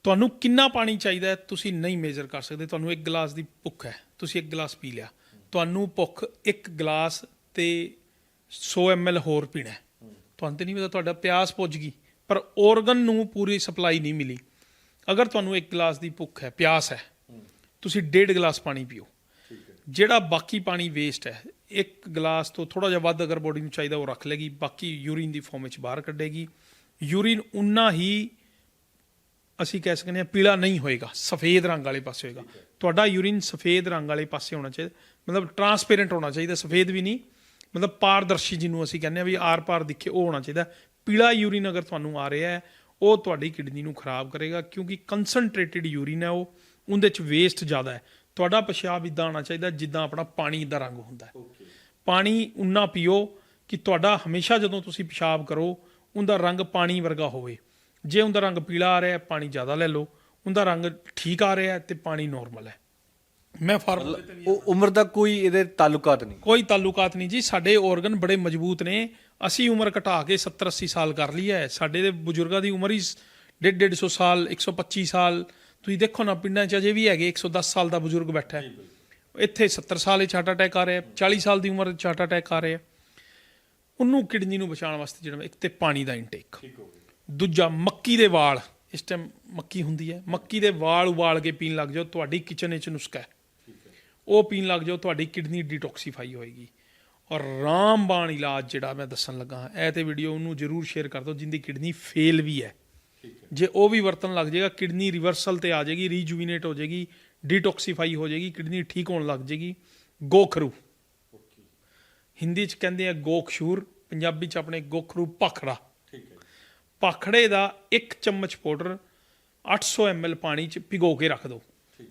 ਤੁਹਾਨੂੰ ਕਿੰਨਾ ਪਾਣੀ ਚਾਹੀਦਾ ਹੈ ਤੁਸੀਂ ਨਹੀਂ ਮੇਜ਼ਰ ਕਰ ਸਕਦੇ। ਤੁਹਾਨੂੰ ਇੱਕ ਗਲਾਸ ਦੀ ਭੁੱਖ ਹੈ ਤੁਸੀਂ ਇੱਕ ਗਲਾਸ ਪੀ ਲਿਆ। ਤੁਹਾਨੂੰ ਭੁੱਖ ਇੱਕ ਗਲਾਸ ਤੇ 100 ml ਹੋਰ ਪੀਣਾ ਹੈ। ਤੁਹਾਨੂੰ ਤੇ ਨਹੀਂ ਪਤਾ ਤੁਹਾਡਾ ਪਿਆਸ ਪੁੱਜ ਗਈ ਪਰ organ ਨੂੰ ਪੂਰੀ ਸਪਲਾਈ ਨਹੀਂ ਮਿਲੀ। ਅਗਰ ਤੁਹਾਨੂੰ ਇੱਕ ਗਲਾਸ ਦੀ ਭੁੱਖ ਹੈ ਪਿਆਸ ਹੈ ਤੁਸੀਂ ਡੇਢ ਗਲਾਸ ਪਾਣੀ ਪੀਓ। ਜਿਹੜਾ ਬਾਕੀ ਪਾਣੀ ਵੇਸਟ ਹੈ ਇੱਕ ਗਲਾਸ ਤੋਂ ਥੋੜਾ ਜਿਹਾ ਵੱਧ ਅਗਰ ਬੋਡੀ ਨੂੰ ਚਾਹੀਦਾ ਉਹ ਰੱਖ ਲੇਗੀ ਬਾਕੀ ਯੂਰਿਨ ਦੀ ਫਾਰਮ ਵਿੱਚ ਬਾਹਰ ਕੱਢੇਗੀ। ਯੂਰਿਨ ਉਨਾ ਹੀ ਅਸੀਂ ਕਹਿ ਸਕਦੇ ਹਾਂ ਪੀਲਾ ਨਹੀਂ ਹੋਏਗਾ ਸਫੇਦ ਰੰਗ ਵਾਲੇ ਪਾਸੇ ਹੋਏਗਾ। ਤੁਹਾਡਾ ਯੂਰਿਨ ਸਫੇਦ ਰੰਗ ਵਾਲੇ ਪਾਸੇ ਹੋਣਾ ਚਾਹੀਦਾ ਮਤਲਬ ਟਰਾਂਸਪੇਰੈਂਟ ਹੋਣਾ ਚਾਹੀਦਾ ਸਫੇਦ ਵੀ ਨਹੀਂ ਮਤਲਬ ਪਾਰਦਰਸ਼ੀ ਜਿਹਨੂੰ ਅਸੀਂ ਕਹਿੰਦੇ ਆ ਵੀ ਆਰ-ਪਾਰ ਦਿਖੇ ਉਹ ਹੋਣਾ ਚਾਹੀਦਾ। ਪੀਲਾ ਯੂਰਿਨ ਅਗਰ ਤੁਹਾਨੂੰ ਆ ਰਿਹਾ ਹੈ ਉਹ ਤੁਹਾਡੀ ਕਿਡਨੀ ਨੂੰ ਖਰਾਬ ਕਰੇਗਾ ਕਿਉਂਕਿ ਕਨਸੈਂਟ੍ਰੇਟਿਡ ਯੂਰਿਨ ਹੈ ਉਹ ਉਹਦੇ ਚ ਵੇਸਟ ਜ਼ਿਆਦਾ ਹੈ। ਤੁਹਾਡਾ ਪਿਸ਼ਾਬ ਇਦਾਂ ਆਉਣਾ ਚਾਹੀਦਾ ਜਿੱਦਾਂ ਆਪਣਾ ਪਾਣੀ ਦਾ ਰੰਗ ਹੁੰਦਾ ਹੈ। ਪਾਣੀ ਉਨਾ ਪੀਓ ਕਿ ਤੁਹਾਡਾ ਹਮੇਸ਼ਾ ਜਦੋਂ ਤੁਸੀਂ ਪਿਸ਼ਾਬ ਕਰੋ ਉਹਦਾ ਰੰਗ ਪਾਣੀ ਵਰਗਾ ਹੋਵੇ। ਜੇ ਉਹਦਾ ਰੰਗ ਪੀਲਾ ਆ ਰਿਹਾ ਹੈ ਪਾਣੀ ਜ਼ਿਆਦਾ ਲੈ ਲਓ। ਉਹਦਾ ਰੰਗ ਠੀਕ ਆ ਰਿਹਾ ਹੈ ਤੇ ਪਾਣੀ ਨਾਰਮਲ ਹੈ। ਮੈਂ ਫਾਰਮੂਲੇ ਤੇ ਉਹ ਉਮਰ ਦਾ ਕੋਈ ਇਹਦੇ ਤਾਲੁਕਾਤ ਨਹੀਂ? ਕੋਈ ਤਾਲੁਕਾਤ ਨਹੀਂ ਜੀ। ਸਾਡੇ ਆਰਗਨ ਬੜੇ ਮਜ਼ਬੂਤ ਨੇ। ਅਸੀਂ ਉਮਰ ਘਟਾ ਕੇ 70 80 ਸਾਲ ਕਰ ਲਈ ਹੈ। ਸਾਡੇ ਦੇ ਬਜ਼ੁਰਗਾਂ ਦੀ ਉਮਰ ਹੀ 150 150 ਸਾਲ 125 ਸਾਲ। ਤੁਸੀਂ ਦੇਖੋ ਨਾ ਪਿੰਡਾਂ 'ਚ ਅਜੇ ਵੀ ਹੈਗੇ 110 ਸਾਲ ਦਾ ਬਜ਼ੁਰਗ ਬੈਠਾ ਹੈ। ਇੱਥੇ 70 ਸਾਲ ਵਿੱਚ ਹਾਰਟ ਅਟੈਕ ਆ ਰਿਹਾ ਹੈ। 40 ਸਾਲ ਦੀ ਉਮਰ ਵਿੱਚ ਹਾਰਟ ਅਟੈਕ ਆ ਰਿਹਾ ਹੈ। ਉਹਨੂੰ ਕਿਡਨੀ ਨੂੰ ਬਚਾਉਣ ਵਾਸਤੇ ਜਿਹੜਾ ਇੱਕ ਤੇ ਪਾਣੀ ਦਾ ਇਨਟੇਕ ਦੂਜਾ ਮੱਕੀ ਦੇ ਵਾਲ। ਇਸ ਟਾਈਮ ਮੱਕੀ ਹੁੰਦੀ ਹੈ। ਮੱਕੀ ਦੇ ਵਾਲ ਉਬਾਲ ਕੇ ਪੀਣ ਲੱਗ ਜਾਓ ਤੁਹਾਡੀ ਕਿਚਨ ਵਿੱਚ ਨੁਸਖਾ ਹੈ। ਉਹ ਪੀਣ ਲੱਗ ਜਾਓ ਤੁਹਾਡੀ ਕਿਡਨੀ ਡੀਟੌਕਸੀਫਾਈ ਹੋਏਗੀ। ਔਰ ਰਾਮਬਾਣ ਇਲਾਜ ਜਿਹੜਾ ਮੈਂ ਦੱਸਣ ਲੱਗਾ ਹਾਂ ਇਹ ਤੇ ਵੀਡੀਓ ਉਹਨੂੰ ਜਰੂਰ ਸ਼ੇਅਰ ਕਰ ਦਿਓ ਜਿੰਦੀ ਕਿਡਨੀ ਫੇਲ ਵੀ ਹੈ। ਜੇ ਉਹ ਵੀ ਵਰਤਣ ਲੱਗ ਜਾਏਗਾ ਕਿਡਨੀ ਰਿਵਰਸਲ ਤੇ ਆ ਜਾਏਗੀ ਰੀਜੂਵੀਨੇਟ ਹੋ ਜਾਏਗੀ ਡੀਟੌਕਸੀਫਾਈ ਹੋ ਜਾਏਗੀ ਕਿਡਨੀ ਠੀਕ ਹੋਣ ਲੱਗ ਜਾਏਗੀ। ਗੋਖਰੂ। ਹਿੰਦੀ ਚ ਕਹਿੰਦੇ ਆ ਗੋਖਸ਼ੂਰ ਪੰਜਾਬੀ ਚ ਆਪਣੇ ਗੋਖਰੂ ਪਖੜਾ। ਪਖੜੇ ਦਾ ਇੱਕ ਚਮਚ ਪਾਊਡਰ 800 ml ਪਾਣੀ ਚ ਭਿਗੋ ਕੇ ਰੱਖ ਦਿਓ।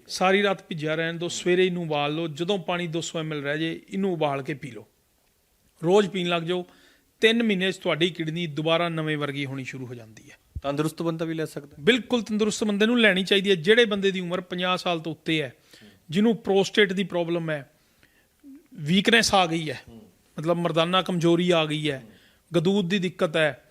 ਸਾਰੀ ਰਾਤ ਭਿੱਜਿਆ ਰਹਿਣ ਦਿਓ ਸਵੇਰੇ ਇਹਨੂੰ ਉਬਾਲ ਲਓ ਜਦੋਂ ਪਾਣੀ 200 ml ਰਹਿ ਜੇ ਇਹਨੂੰ ਉਬਾਲ ਕੇ ਪੀ ਲਓ। ਰੋਜ਼ ਪੀਣ ਲੱਗ ਜਾਓ 3 ਮਹੀਨੇ 'ਚ ਤੁਹਾਡੀ ਕਿਡਨੀ ਦੁਬਾਰਾ ਨਵੇਂ ਵਰਗੀ ਹੋਣੀ ਸ਼ੁਰੂ ਹੋ ਜਾਂਦੀ ਹੈ। ਤੰਦਰੁਸਤ ਬੰਦਾ ਵੀ ਲੈ ਸਕਦਾ ਬਿਲਕੁਲ ਤੰਦਰੁਸਤ ਬੰਦੇ ਨੂੰ ਲੈਣੀ ਚਾਹੀਦੀ ਹੈ। ਜਿਹੜੇ ਬੰਦੇ ਦੀ ਉਮਰ 50 ਸਾਲ ਤੋਂ ਉੱਤੇ ਹੈ ਜਿਹਨੂੰ ਪ੍ਰੋਸਟੇਟ ਦੀ ਪ੍ਰੋਬਲਮ ਹੈ ਵੀਕਨੈਸ ਆ ਗਈ ਹੈ। ਮਤਲਬ ਮਰਦਾਨਾ ਕਮਜ਼ੋਰੀ ਆ ਗਈ ਹੈ ਗਦੂਦ ਦੀ ਦਿੱਕਤ ਹੈ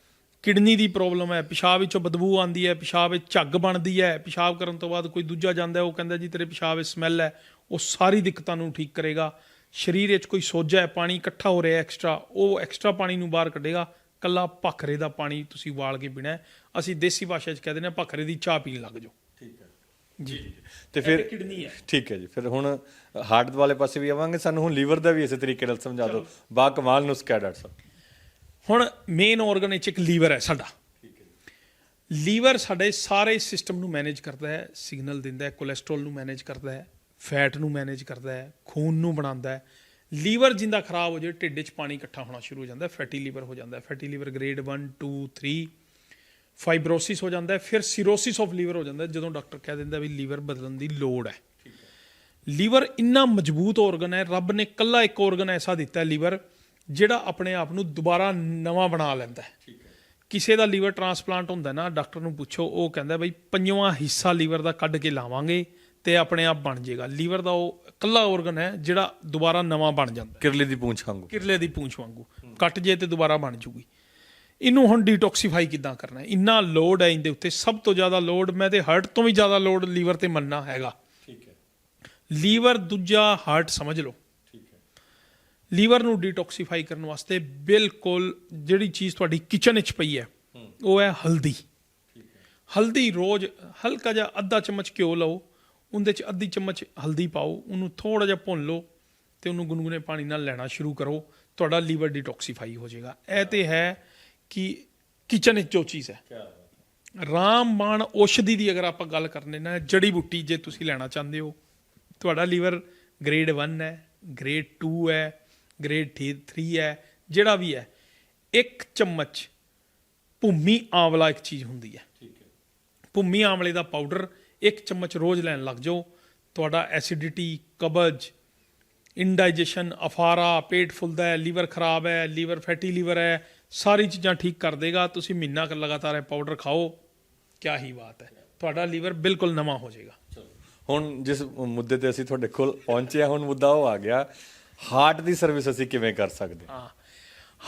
ਕਿਡਨੀ ਦੀ ਪ੍ਰੋਬਲਮ ਹੈ ਪਿਸ਼ਾਬ ਵਿੱਚੋਂ ਬਦਬੂ ਆਉਂਦੀ ਹੈ ਪਿਸ਼ਾਬ ਵਿੱਚ ਝੱਗ ਬਣਦੀ ਹੈ ਪਿਸ਼ਾਬ ਕਰਨ ਤੋਂ ਬਾਅਦ ਕੋਈ ਦੂਜਾ ਜਾਂਦਾ ਹੈ ਉਹ ਕਹਿੰਦਾ ਜੀ ਤੇਰੇ ਪਿਸ਼ਾਬ ਵਿੱਚ ਸਮੈਲ ਹੈ ਉਹ ਸਾਰੀ ਦਿੱਕਤਾਂ ਨੂੰ ਠੀਕ ਕਰੇਗਾ। ਸਰੀਰ ਵਿੱਚ ਕੋਈ ਸੋਜਾ ਹੈ ਪਾਣੀ ਇਕੱਠਾ ਹੋ ਰਿਹਾ ਐਕਸਟਰਾ ਉਹ ਐਕਸਟਰਾ ਪਾਣੀ ਨੂੰ ਬਾਹਰ ਕੱਢੇਗਾ। ਕੱਲਾ ਭਖਰੇ ਦਾ ਪਾਣੀ ਤੁਸੀਂ ਉਬਾਲ ਕੇ ਪੀਣਾ। ਅਸੀਂ ਦੇਸੀ ਭਾਸ਼ਾ 'ਚ ਕਹਿੰਦੇ ਨੇ ਭਖਰੇ ਦੀ ਚਾਹ ਪੀਣ ਲੱਗ ਜਾਓ। ਠੀਕ ਹੈ। ਜੀ। ਤੇ ਫਿਰ ਕਿਡਨੀ ਹੈ। ਠੀਕ ਹੈ ਜੀ ਫਿਰ ਹੁਣ ਹਾਰਟ ਵਾਲੇ ਪਾਸੇ ਵੀ ਆਵਾਂਗੇ ਸਾਨੂੰ ਹੁਣ ਲੀਵਰ ਦਾ ਵੀ ਇਸੇ ਤਰੀਕੇ ਨਾਲ ਸਮਝਾ ਦਿਓ। ਬਾ ਕਮਾਲ ਨੁਸਖਾ ਡਾਕਟਰ ਸਾਹਿਬ ਹੁਣ ਮੇਨ ਆਰਗਨ ਵਿੱਚ ਇੱਕ ਲੀਵਰ ਹੈ ਸਾਡਾ। ਲੀਵਰ ਸਾਡੇ ਸਾਰੇ ਸਿਸਟਮ ਨੂੰ ਮੈਨੇਜ ਕਰਦਾ ਹੈ ਸਿਗਨਲ ਦਿੰਦਾ ਹੈ ਕੋਲੇਸਟ੍ਰੋਲ ਨੂੰ ਮੈਨੇਜ ਕਰਦਾ ਹੈ ਫੈਟ ਨੂੰ ਮੈਨੇਜ ਕਰਦਾ ਹੈ, ਖੂਨ ਨੂੰ ਬਣਾਉਂਦਾ ਹੈ। ਲੀਵਰ ਜਿੰਦਾ ਖਰਾਬ ਹੋ ਜਾਏ ਢਿੱਡ 'ਚ ਪਾਣੀ ਇਕੱਠਾ ਹੋਣਾ ਸ਼ੁਰੂ ਹੋ ਜਾਂਦਾ ਹੈ ਫੈਟੀ ਲੀਵਰ ਹੋ ਜਾਂਦਾ ਹੈ। ਫੈਟੀ ਲੀਵਰ ਗ੍ਰੇਡ 1 2 3 ਫਾਈਬਰੋਸਿਸ ਹੋ ਜਾਂਦਾ ਹੈ, ਫਿਰ ਸਿਰੋਸਿਸ ਆਫ ਲੀਵਰ ਹੋ ਜਾਂਦਾ ਜਦੋਂ ਡਾਕਟਰ ਕਹਿ ਦਿੰਦਾ ਵੀ ਲੀਵਰ ਬਦਲਣ ਦੀ ਲੋੜ ਹੈ। ਲੀਵਰ ਇੰਨਾ ਮਜ਼ਬੂਤ ਆਰਗਨ ਹੈ, ਰੱਬ ਨੇ ਕੱਲਾ ਇੱਕ ਆਰਗਨ ਐਸਾ ਦਿੱਤਾ ਲੀਵਰ ਜਿਹੜਾ ਆਪਣੇ ਆਪ ਨੂੰ ਦੁਬਾਰਾ ਨਵਾਂ ਬਣਾ ਲੈਂਦਾ ਹੈ। ਕਿਸੇ ਦਾ ਲੀਵਰ ਟ੍ਰਾਂਸਪਲਾਂਟ ਹੁੰਦਾ ਨਾ ਡਾਕਟਰ ਨੂੰ ਪੁੱਛੋ ਉਹ ਕਹਿੰਦਾ ਬਈ ਪੰਜਵਾਂ ਹਿੱਸਾ ਲੀਵਰ ਦਾ ਕੱਢ ਕੇ ਲਾਵਾਂਗੇ ਤੇ ਆਪਣੇ ਆਪ ਬਣ ਜਾਏਗਾ ਲੀਵਰ ਦਾ ਉਹ ਕੱਲਾ ਆਰਗਨ ਹੈ ਜਿਹੜਾ ਦੁਬਾਰਾ ਨਵਾਂ ਬਣ ਜਾਂਦਾ ਕਿਰਲੇ ਦੀ ਪੂੰਛ ਵਾਂਗੂ। ਕਿਰਲੇ ਦੀ ਪੂੰਛ ਵਾਂਗੂ। ਕੱਟ ਜੇ ਤੇ ਦੁਬਾਰਾ ਬਣ ਜੂਗੀ। ਇਹਨੂੰ ਹੁਣ ਡੀਟੌਕਸੀਫਾਈ ਕਿੱਦਾਂ ਕਰਨਾ ਹੈ? ਇੰਨਾ ਲੋਡ ਹੈ ਇਹਦੇ ਉੱਤੇ। ਸਭ ਤੋਂ ਜ਼ਿਆਦਾ ਲੋਡ ਮੈਂ ਤੇ ਹਾਰਟ ਤੋਂ ਵੀ ਜ਼ਿਆਦਾ ਲੋਡ ਲੀਵਰ ਤੇ ਮੰਨਣਾ ਹੈਗਾ। ਠੀਕ ਹੈ। ਲੀਵਰ ਦੂਜਾ ਹਾਰਟ ਸਮਝ ਲਓ। ਲੀਵਰ ਨੂੰ ਡੀਟੌਕਸੀਫਾਈ ਕਰਨ ਵਾਸਤੇ ਬਿਲਕੁਲ ਜਿਹੜੀ ਚੀਜ਼ ਤੁਹਾਡੀ ਕਿਚਨ ਵਿੱਚ ਪਈ ਹੈ ਉਹ ਹੈ ਹਲਦੀ। ਹਲਦੀ ਰੋਜ਼ ਹਲਕਾ ਜਿਹਾ ਅੱਧਾ ਚਮਚ ਘਿਓ ਲਓ ਉਹਦੇ ਚ ਅੱਧੀ ਚਮਚ ਹਲਦੀ ਪਾਓ ਉਹਨੂੰ ਥੋੜਾ ਜਿਹਾ ਭੁੰਨ ਲਓ ਤੇ ਉਹਨੂੰ ਗੁਨਗੁਨੇ ਪਾਣੀ ਨਾਲ ਲੈਣਾ ਸ਼ੁਰੂ ਕਰੋ ਤੁਹਾਡਾ ਲੀਵਰ ਡੀਟੌਕਸੀਫਾਈ ਹੋ ਜਾਏਗਾ। ਇਹ ਤੇ ਹੈ ਕਿ ਕਿਚਨ ਵਿੱਚ ਜੋ ਚੀਜ਼ ਹੈ। ਰਾਮਬਾਣ ਔਸ਼ਧੀ ਦੀ ਅਗਰ ਆਪਾਂ ਗੱਲ ਕਰਨੇ ਨਾ ਜੜੀ ਬੂਟੀ ਜੇ ਤੁਸੀਂ ਲੈਣਾ ਚਾਹੁੰਦੇ ਹੋ ਤੁਹਾਡਾ ਲੀਵਰ ਗ੍ਰੇਡ 1 ਹੈ ਗ੍ਰੇਡ 2 ਹੈ ਗ੍ਰੇਡ 3 ਹੈ ਜਿਹੜਾ ਵੀ ਹੈ ਇੱਕ ਚਮਚ ਭੂਮੀ ਆਂਵਲਾ ਇੱਕ ਚੀਜ਼ ਹੁੰਦੀ ਹੈ। ਠੀਕ ਹੈ। ਭੂਮੀ ਆਂਵਲੇ ਦਾ ਪਾਊਡਰ ਇੱਕ ਚਮਚ ਰੋਜ਼ ਲੈਣ ਲੱਗ ਜਾਓ। ਤੁਹਾਡਾ ਐਸਿਡਿਟੀ ਕਬਜ਼ ਇੰਡਾਈਜੈਸ਼ਨ ਅਫਾਰਾ ਪੇਟ ਫੁੱਲਦਾ ਹੈ ਲੀਵਰ ਖਰਾਬ ਹੈ ਲੀਵਰ ਫੈਟੀ ਲੀਵਰ ਹੈ ਸਾਰੀ ਚੀਜ਼ਾਂ ਠੀਕ ਕਰ ਦੇਗਾ। ਤੁਸੀਂ ਮਹੀਨਾ ਕੁ ਲਗਾਤਾਰ ਇਹ ਪਾਊਡਰ ਖਾਓ ਕਿਆ ਹੀ ਬਾਤ ਹੈ। ਤੁਹਾਡਾ ਲੀਵਰ ਬਿਲਕੁਲ ਨਵਾਂ ਹੋ ਜਾਏਗਾ। ਹੁਣ ਜਿਸ ਮੁੱਦੇ ਤੇ ਅਸੀਂ ਤੁਹਾਡੇ ਕੋਲ ਪਹੁੰਚੇ ਹੁਣ ਮੁੱਦਾ ਉਹ ਆ ਗਿਆ ਹਾਰਟ ਦੀ ਸਰਵਿਸ ਅਸੀਂ ਕਿਵੇਂ ਕਰ ਸਕਦੇ ਹਾਂ? ਹਾਂ।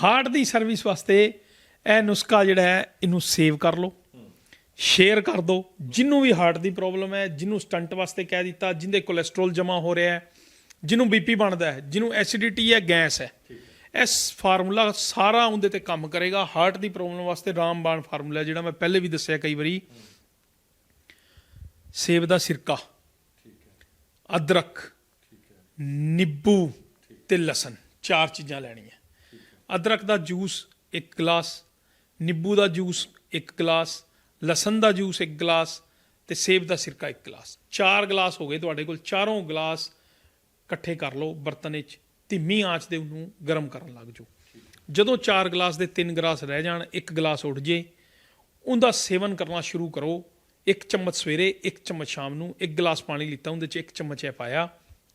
ਹਾਰਟ ਦੀ ਸਰਵਿਸ ਵਾਸਤੇ ਇਹ ਨੁਸਖਾ ਜਿਹੜਾ ਹੈ ਇਹਨੂੰ ਸੇਵ ਕਰ ਲਓ। ਸ਼ੇਅਰ ਕਰ ਦਿਓ ਜਿਹਨੂੰ ਵੀ ਹਾਰਟ ਦੀ ਪ੍ਰੋਬਲਮ ਹੈ ਜਿਹਨੂੰ ਸਟੰਟ ਵਾਸਤੇ ਕਹਿ ਦਿੱਤਾ ਜਿੰਦੇ ਕੋਲੇਸਟ੍ਰੋਲ ਜਮਾ ਹੋ ਰਿਹਾ ਹੈ ਜਿਹਨੂੰ ਬੀਪੀ ਬਣਦਾ ਹੈ ਜਿਹਨੂੰ ਐਸਿਡਿਟੀ ਹੈ ਗੈਸ ਹੈ। ਇਸ ਫਾਰਮੂਲਾ ਸਾਰਾ ਉਹਦੇ ਤੇ ਕੰਮ ਕਰੇਗਾ। ਹਾਰਟ ਦੀ ਪ੍ਰੋਬਲਮ ਵਾਸਤੇ ਰਾਮਬਾਣ ਫਾਰਮੂਲਾ ਜਿਹੜਾ ਮੈਂ ਪਹਿਲੇ ਵੀ ਦੱਸਿਆ ਕਈ ਵਾਰੀ। ਸੇਬ ਦਾ ਸਿਰਕਾ ਅਦਰਕ ਨਿੰਬੂ ਤੇ ਲਸਣ, ਚਾਰ ਚੀਜ਼ਾਂ ਲੈਣੀਆਂ। ਅਦਰਕ ਦਾ ਜੂਸ ਇੱਕ ਗਲਾਸ, ਨਿੰਬੂ ਦਾ ਜੂਸ ਇੱਕ ਗਲਾਸ, ਲਸਣ ਦਾ ਜੂਸ ਇੱਕ ਗਲਾਸ ਤੇ ਸੇਬ ਦਾ ਸਿਰਕਾ ਇੱਕ ਗਲਾਸ। ਚਾਰ ਗਲਾਸ ਹੋ ਗਏ ਤੁਹਾਡੇ ਕੋਲ, ਚਾਰੋਂ ਗਲਾਸ ਇਕੱਠੇ ਕਰ ਲਓ ਬਰਤਨ ਵਿੱਚ, ਧੀਮੀ ਆਂਚ ਦੇ ਉਹਨੂੰ ਗਰਮ ਕਰਨ ਲੱਗ ਜਾਓ। ਜਦੋਂ ਚਾਰ ਗਲਾਸ ਦੇ ਤਿੰਨ ਗਲਾਸ ਰਹਿ ਜਾਣ, ਇੱਕ ਗਲਾਸ ਉੱਠ ਜੇ, ਉਹਦਾ ਸੇਵਨ ਕਰਨਾ ਸ਼ੁਰੂ ਕਰੋ। ਇੱਕ ਚਮਚ ਸਵੇਰੇ, ਇੱਕ ਚਮਚ ਸ਼ਾਮ ਨੂੰ, ਇੱਕ ਗਲਾਸ ਪਾਣੀ ਲਿੱਤਾ, ਉਹਦੇ 'ਚ ਇੱਕ ਚਮਚ ਇਹ ਪਾਇਆ,